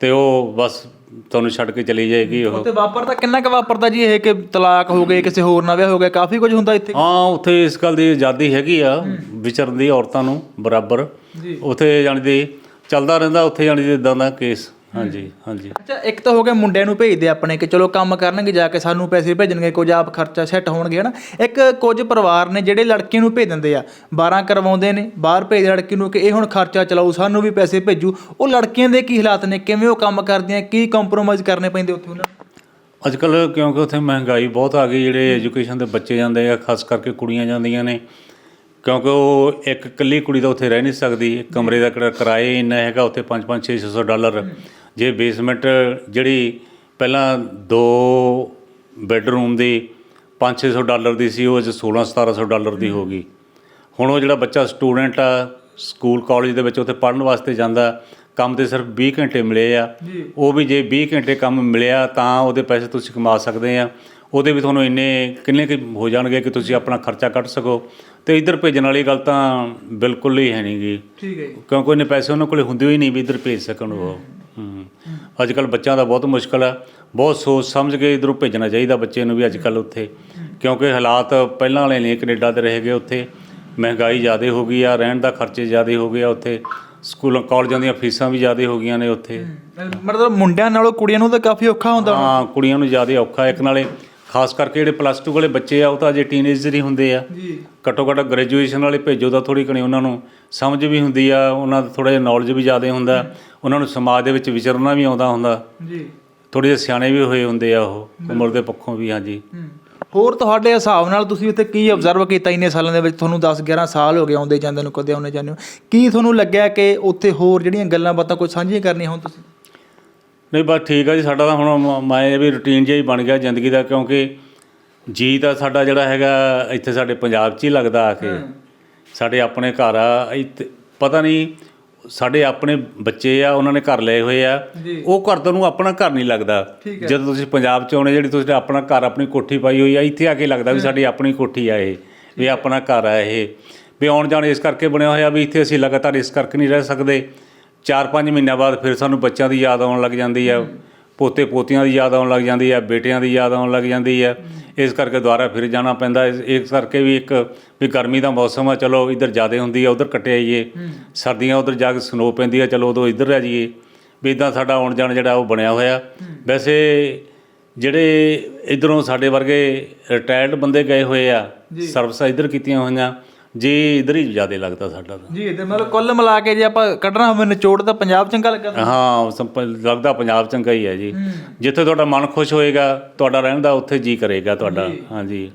ਤੇ ਉਹ ਬਸ ਤੁਹਾਨੂੰ ਛੱਡ ਕੇ ਚਲੀ ਜਾਏਗੀ ਉਹ। ਉੱਥੇ ਵਾਪਰਦਾ ਕਿੰਨਾ ਕੁ ਵਾਪਰਦਾ ਜੀ ਇਹ ਕਿ ਤਲਾਕ ਹੋ ਗਏ ਕਿਸੇ ਹੋਰ ਨਾਲ ਵਿਆਹ ਹੋ ਗਿਆ ਕਾਫੀ ਕੁਝ ਹੁੰਦਾ ਇੱਥੇ? ਹਾਂ ਉੱਥੇ ਇਸ ਗੱਲ ਦੀ ਆਜ਼ਾਦੀ ਹੈਗੀ ਆ ਵਿਚਰਨ ਦੀ ਔਰਤਾਂ ਨੂੰ ਬਰਾਬਰ। ਜੀ। ਉੱਥੇ ਜਾਣੀ ਦੀ ਚੱਲਦਾ ਰਹਿੰਦਾ ਉੱਥੇ ਜਾਣੀ ਦੀ ਇਦਾਂ ਦਾ ਕੇਸ। ਹਾਂਜੀ ਹਾਂਜੀ। ਅੱਛਾ ਇੱਕ ਤਾਂ ਹੋ ਗਿਆ ਮੁੰਡਿਆਂ ਨੂੰ ਭੇਜਦੇ ਆਪਣੇ ਕਿ ਚਲੋ ਕੰਮ ਕਰਨਗੇ ਜਾ ਕੇ ਸਾਨੂੰ ਪੈਸੇ ਭੇਜਣਗੇ ਕੁਝ ਆਪ ਖਰਚਾ ਸੈੱਟ ਹੋਣਗੇ ਹਨਾ। ਇੱਕ ਕੁਝ ਪਰਿਵਾਰ ਨੇ ਜਿਹੜੇ ਲੜਕੀਆਂ ਨੂੰ ਭੇਜ ਦਿੰਦੇ ਆ 12 ਕਰਵਾਉਂਦੇ ਨੇ ਬਾਹਰ ਭੇਜ ਲੜਕੀ ਨੂੰ ਕਿ ਇਹ ਹੁਣ ਖਰਚਾ ਚਲਾਊ ਸਾਨੂੰ ਵੀ ਪੈਸੇ ਭੇਜੂ। ਉਹ ਲੜਕੀਆਂ ਦੇ ਕੀ ਹਾਲਾਤ ਨੇ ਕਿਵੇਂ ਉਹ ਕੰਮ ਕਰਦੀਆਂ ਕੀ ਕੰਪਰੋਮਾਈਜ਼ ਕਰਨੇ ਪੈਂਦੇ ਉੱਥੇ ਉਹਨਾਂ ਨੂੰ? ਅੱਜ ਕੱਲ ਕਿਉਂਕਿ ਉੱਥੇ ਮਹਿੰਗਾਈ ਬਹੁਤ ਆ ਗਈ ਜਿਹੜੇ ਐਜੂਕੇਸ਼ਨ ਦੇ ਬੱਚੇ ਜਾਂਦੇ ਆ ਖਾਸ ਕਰਕੇ ਕੁੜੀਆਂ ਜਾਂਦੀਆਂ ਨੇ। ਕਿਉਂਕਿ ਉਹ ਇੱਕ ਇਕੱਲੀ ਕੁੜੀ ਤਾਂ ਉੱਥੇ ਰਹਿ ਨਹੀਂ ਸਕਦੀ ਕਮਰੇ ਦਾ ਕਿਰਾਏ ਇੰਨਾ ਹੈਗਾ ਉੱਥੇ 5-5 600 ਡਾਲਰ। ਜੇ ਬੇਸਮੈਂਟ ਜਿਹੜੀ ਪਹਿਲਾਂ ਦੋ ਬੈੱਡਰੂਮ ਦੀ 5-600 ਡਾਲਰ ਦੀ ਸੀ ਉਹ ਅੱਜ 16-1700 ਡਾਲਰ ਦੀ ਹੋ ਗਈ। ਹੁਣ ਉਹ ਜਿਹੜਾ ਬੱਚਾ ਸਟੂਡੈਂਟ ਆ ਸਕੂਲ ਕਾਲਜ ਦੇ ਵਿੱਚ ਉੱਥੇ ਪੜ੍ਹਨ ਵਾਸਤੇ ਜਾਂਦਾ ਕੰਮ ਤੇ ਸਿਰਫ 20 ਘੰਟੇ ਮਿਲੇ ਆ। ਉਹ ਵੀ ਜੇ 20 ਘੰਟੇ ਕੰਮ ਮਿਲਿਆ ਤਾਂ ਉਹਦੇ ਪੈਸੇ ਤੁਸੀਂ ਕਮਾ ਸਕਦੇ ਆ। ਉਹਦੇ ਵੀ ਤੁਹਾਨੂੰ ਇੰਨੇ ਕਿੰਨੇ ਕੁ ਹੋ ਜਾਣਗੇ ਕਿ ਤੁਸੀਂ ਆਪਣਾ ਖਰਚਾ ਕੱਢ ਸਕੋ। ਤੇ ਇੱਧਰ ਭੇਜਣ ਵਾਲੀ ਗੱਲ ਤਾਂ ਬਿਲਕੁਲ ਹੀ ਹੈ ਨਹੀਂਗੀ ਠੀਕ ਹੈ ਕਿਉਂਕਿ ਉਹਨੇ ਪੈਸੇ ਉਹਨਾਂ ਕੋਲੇ ਹੁੰਦੇ ਹੀ ਨਹੀਂ ਵੀ ਇੱਧਰ ਭੇਜ ਸਕਣ ਉਹ। ਅੱਜ ਕੱਲ ਬੱਚਿਆਂ ਦਾ ਬਹੁਤ ਮੁਸ਼ਕਲ ਆ। ਬਹੁਤ ਸੋਚ ਸਮਝ ਕੇ ਇੱਧਰੋਂ ਭੇਜਣਾ ਚਾਹੀਦਾ ਬੱਚੇ ਨੂੰ ਵੀ ਅੱਜ ਕੱਲ ਉੱਥੇ। ਕਿਉਂਕਿ ਹਾਲਾਤ ਪਹਿਲਾਂ ਵਾਲੇ ਨਹੀਂ ਕੈਨੇਡਾ ਦੇ ਰਹੇ ਗਏ ਉੱਥੇ। ਮਹਿੰਗਾਈ ਜ਼ਿਆਦਾ ਹੋ ਗਈ ਆ ਰਹਿਣ ਦਾ ਖਰਚੇ ਜ਼ਿਆਦਾ ਹੋ ਗਏ ਆ ਉੱਥੇ। ਸਕੂਲਾਂ ਕਾਲਜਾਂ ਦੀਆਂ ਫੀਸਾਂ ਵੀ ਜ਼ਿਆਦਾ ਹੋ ਗਈਆਂ ਨੇ ਉੱਥੇ। ਮਤਲਬ ਮੁੰਡਿਆਂ ਨਾਲੋਂ ਕੁੜੀਆਂ ਨੂੰ ਤਾਂ ਕਾਫੀ ਔਖਾ ਹੁੰਦਾ। ਹਾਂ ਕੁੜੀਆਂ ਨੂੰ ਜ਼ਿਆਦਾ ਔਖਾ। ਇੱਕ ਨਾਲੇ ਖਾਸ ਕਰਕੇ ਜਿਹੜੇ ਪਲੱਸ 2 ਵਾਲੇ ਬੱਚੇ ਆ ਉਹ ਤਾਂ ਅਜੇ ਟੀਨੇਜਰ ਹੀ ਹੁੰਦੇ ਆ। ਜੀ। ਘੱਟੋ ਘੱਟ ਗ੍ਰੈਜੂਏਸ਼ਨ ਵਾਲੇ ਭੇਜੋ ਤਾਂ ਥੋੜੀ ਘਣੀ ਉਹਨਾਂ ਨੂੰ ਸਮਝ ਵੀ ਹੁੰਦੀ ਆ ਉਹਨਾਂ ਦਾ ਥੋੜਾ ਜਿਹਾ ਨੌਲੇਜ ਵੀ ਜ਼ਿਆਦਾ ਹੁੰਦਾ। ਉਹਨਾਂ ਨੂੰ ਸਮਾਜ ਦੇ ਵਿੱਚ ਵਿਚਰਨਾ ਵੀ ਆਉਂਦਾ ਹੁੰਦਾ। ਜੀ। ਥੋੜੇ ਜਿਹੇ ਸਿਆਣੇ ਵੀ ਹੋਏ ਹੁੰਦੇ ਆ ਉਹ ਉਮਰ ਦੇ ਪੱਖੋਂ ਵੀ ਹਾਂਜੀ। ਹੋਰ ਤੁਹਾਡੇ ਹਿਸਾਬ ਨਾਲ ਤੁਸੀਂ ਉੱਥੇ ਕੀ ਆਬਜ਼ਰਵ ਕੀਤਾ ਇੰਨੇ ਸਾਲਾਂ ਦੇ ਵਿੱਚ? ਤੁਹਾਨੂੰ 10 11 ਸਾਲ ਹੋ ਗਏ ਆਉਂਦੇ ਜਾਂਦੇ ਨੂੰ ਕਦੇ ਆਉਂਦੇ ਜਾਂਦੇ ਨੂੰ। ਕੀ ਤੁਹਾਨੂੰ ਲੱਗਿਆ ਕਿ ਉੱਥੇ ਹੋਰ ਜਿਹੜੀਆਂ ਗੱਲਾਂ ਬਾਤਾਂ ਕੋਈ ਸਾਂਝੀਆਂ ਕਰਨੀਆਂ ਹੁਣ ਤੁਸੀਂ? ਨਹੀਂ ਬਸ ਠੀਕ ਆ ਜੀ ਸਾਡਾ ਤਾਂ ਹੁਣ ਮ- ਇਹ ਵੀ ਰੁਟੀਨ ਜਿਹਾ ਹੀ ਬਣ ਗਿਆ ਜ਼ਿੰਦਗੀ ਦਾ ਕਿਉਂਕਿ ਜੀ ਤਾਂ ਸਾਡਾ ਜਿਹੜਾ ਹੈਗਾ ਇੱਥੇ ਸਾਡੇ ਪੰਜਾਬ 'ਚ ਹੀ ਲੱਗਦਾ ਆ ਕੇ। ਸਾਡੇ ਆਪਣੇ ਘਰ ਆ ਇੱਥੇ ਪਤਾ ਨਹੀਂ ਸਾਡੇ ਆਪਣੇ ਬੱਚੇ ਆ ਉਹਨਾਂ ਨੇ ਘਰ ਲਏ ਹੋਏ ਆ। ਉਹ ਘਰ ਤੁਹਾਨੂੰ ਆਪਣਾ ਘਰ ਨਹੀਂ ਲੱਗਦਾ। ਜਦੋਂ ਤੁਸੀਂ ਪੰਜਾਬ 'ਚ ਆਉਣੇ ਜਿਹੜੀ ਤੁਸੀਂ ਆਪਣਾ ਘਰ ਆਪਣੀ ਕੋਠੀ ਪਾਈ ਹੋਈ ਆ ਇੱਥੇ ਆ ਕੇ ਲੱਗਦਾ ਵੀ ਸਾਡੀ ਆਪਣੀ ਕੋਠੀ ਆ ਇਹ ਵੀ ਆਪਣਾ ਘਰ ਆ ਇਹ। ਵੀ ਆਉਣ ਜਾਣ ਇਸ ਕਰਕੇ ਬਣਿਆ ਹੋਇਆ ਵੀ ਇੱਥੇ ਅਸੀਂ ਲਗਾਤਾਰ ਇਸ ਕਰਕੇ ਨਹੀਂ ਰਹਿ ਸਕਦੇ। 4-5 ਮਹੀਨਿਆਂ ਬਾਅਦ ਫਿਰ ਸਾਨੂੰ ਬੱਚਿਆਂ ਦੀ ਯਾਦ ਆਉਣ ਲੱਗ ਜਾਂਦੀ ਆ। ਪੋਤੇ ਪੋਤੀਆਂ ਦੀ ਯਾਦ ਆਉਣ ਲੱਗ ਜਾਂਦੀ ਆ ਬੇਟਿਆਂ ਦੀ ਯਾਦ ਆਉਣ ਲੱਗ ਜਾਂਦੀ ਆ ਇਸ ਕਰਕੇ ਦੁਬਾਰਾ ਫਿਰ ਜਾਣਾ ਪੈਂਦਾ ਇਸ ਇਸ ਕਰਕੇ ਵੀ ਇੱਕ ਵੀ ਗਰਮੀ ਦਾ ਮੌਸਮ ਆ ਚਲੋ ਇੱਧਰ ਜ਼ਿਆਦਾ ਹੁੰਦੀ ਆ ਉਧਰ ਕੱਟੇ ਆਈਏ ਸਰਦੀਆਂ ਉਧਰ ਜਾ ਕੇ ਸਨੋ ਪੈਂਦੀ ਆ ਚਲੋ ਉਦੋਂ ਇੱਧਰ ਰਹਿ ਜਾਈਏ। ਵੀ ਇਦਾਂ ਸਾਡਾ ਆਉਣ ਜਾਣ ਜਿਹੜਾ ਉਹ ਬਣਿਆ ਹੋਇਆ। ਵੈਸੇ ਜਿਹੜੇ ਇਧਰੋਂ ਸਾਡੇ ਵਰਗੇ ਰਿਟਾਇਰਡ ਬੰਦੇ ਗਏ ਹੋਏ ਆ ਸਰਵਿਸਾਂ ਇੱਧਰ ਕੀਤੀਆਂ ਹੋਈਆਂ। ਜੀ ਇੱਧਰ ਹੀ ਜ਼ਿਆਦਾ ਲੱਗਦਾ ਸਾਡਾ ਤਾਂ। ਜੀ ਤੇ ਮਤਲਬ ਕੁੱਲ ਮਿਲਾ ਕੇ ਜੇ ਆਪਾਂ ਕੱਢਣਾ ਹੋਵੇ ਨਿਚੋੜ ਤਾਂ ਪੰਜਾਬ ਚੰਗਾ ਲੱਗਾ ਹਾਂ ਸੰਪ- ਲੱਗਦਾ ਪੰਜਾਬ ਚੰਗਾ ਹੀ ਹੈ ਜੀ। ਜਿੱਥੇ ਤੁਹਾਡਾ ਮਨ ਖੁਸ਼ ਹੋਏਗਾ ਤੁਹਾਡਾ ਰਹਿਣ ਦਾ ਉੱਥੇ ਜੀ ਕਰੇਗਾ ਤੁਹਾਡਾ। ਹਾਂਜੀ।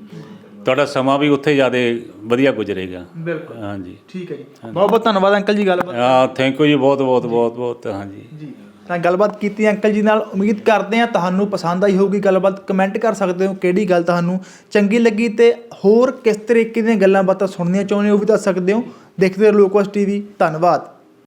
ਤੁਹਾਡਾ ਸਮਾਂ ਵੀ ਉੱਥੇ ਜ਼ਿਆਦਾ ਵਧੀਆ ਗੁਜ਼ਰੇਗਾ। ਬਿਲਕੁਲ। ਹਾਂਜੀ। ਠੀਕ ਹੈ ਜੀ। ਬਹੁਤ ਬਹੁਤ ਧੰਨਵਾਦ ਅੰਕਲ ਜੀ ਗੱਲਬਾਤ ਆ ਥੈਂਕ ਯੂ ਜੀ ਬਹੁਤ ਬਹੁਤ ਬਹੁਤ ਬਹੁਤ ਹਾਂਜੀ। ਜੀ। ਤਾਂ ਗੱਲਬਾਤ ਕੀਤੀ, ਅੰਕਲ ਜੀ ਨਾਲ ਉਮੀਦ ਕਰਦੇ ਹਾਂ ਤੁਹਾਨੂੰ ਪਸੰਦ ਆਈ ਹੋਊਗੀ ਗੱਲਬਾਤ। ਕਮੈਂਟ ਕਰ ਸਕਦੇ ਹੋ ਕਿਹੜੀ ਗੱਲ ਤੁਹਾਨੂੰ ਚੰਗੀ ਲੱਗੀ ਤੇ ਹੋਰ ਕਿਸ ਤਰੀਕੇ ਦੀਆਂ ਗੱਲਾਂ ਬਾਤਾਂ ਸੁਣਨੀਆਂ ਚਾਹੁੰਦੇ ਹੋ ਉਹ ਵੀ ਦੱਸ ਸਕਦੇ ਹੋ। ਦੇਖਦੇ ਰਹੋ ਲੋਕਵਾਸ ਟੀਵੀ। ਧੰਨਵਾਦ।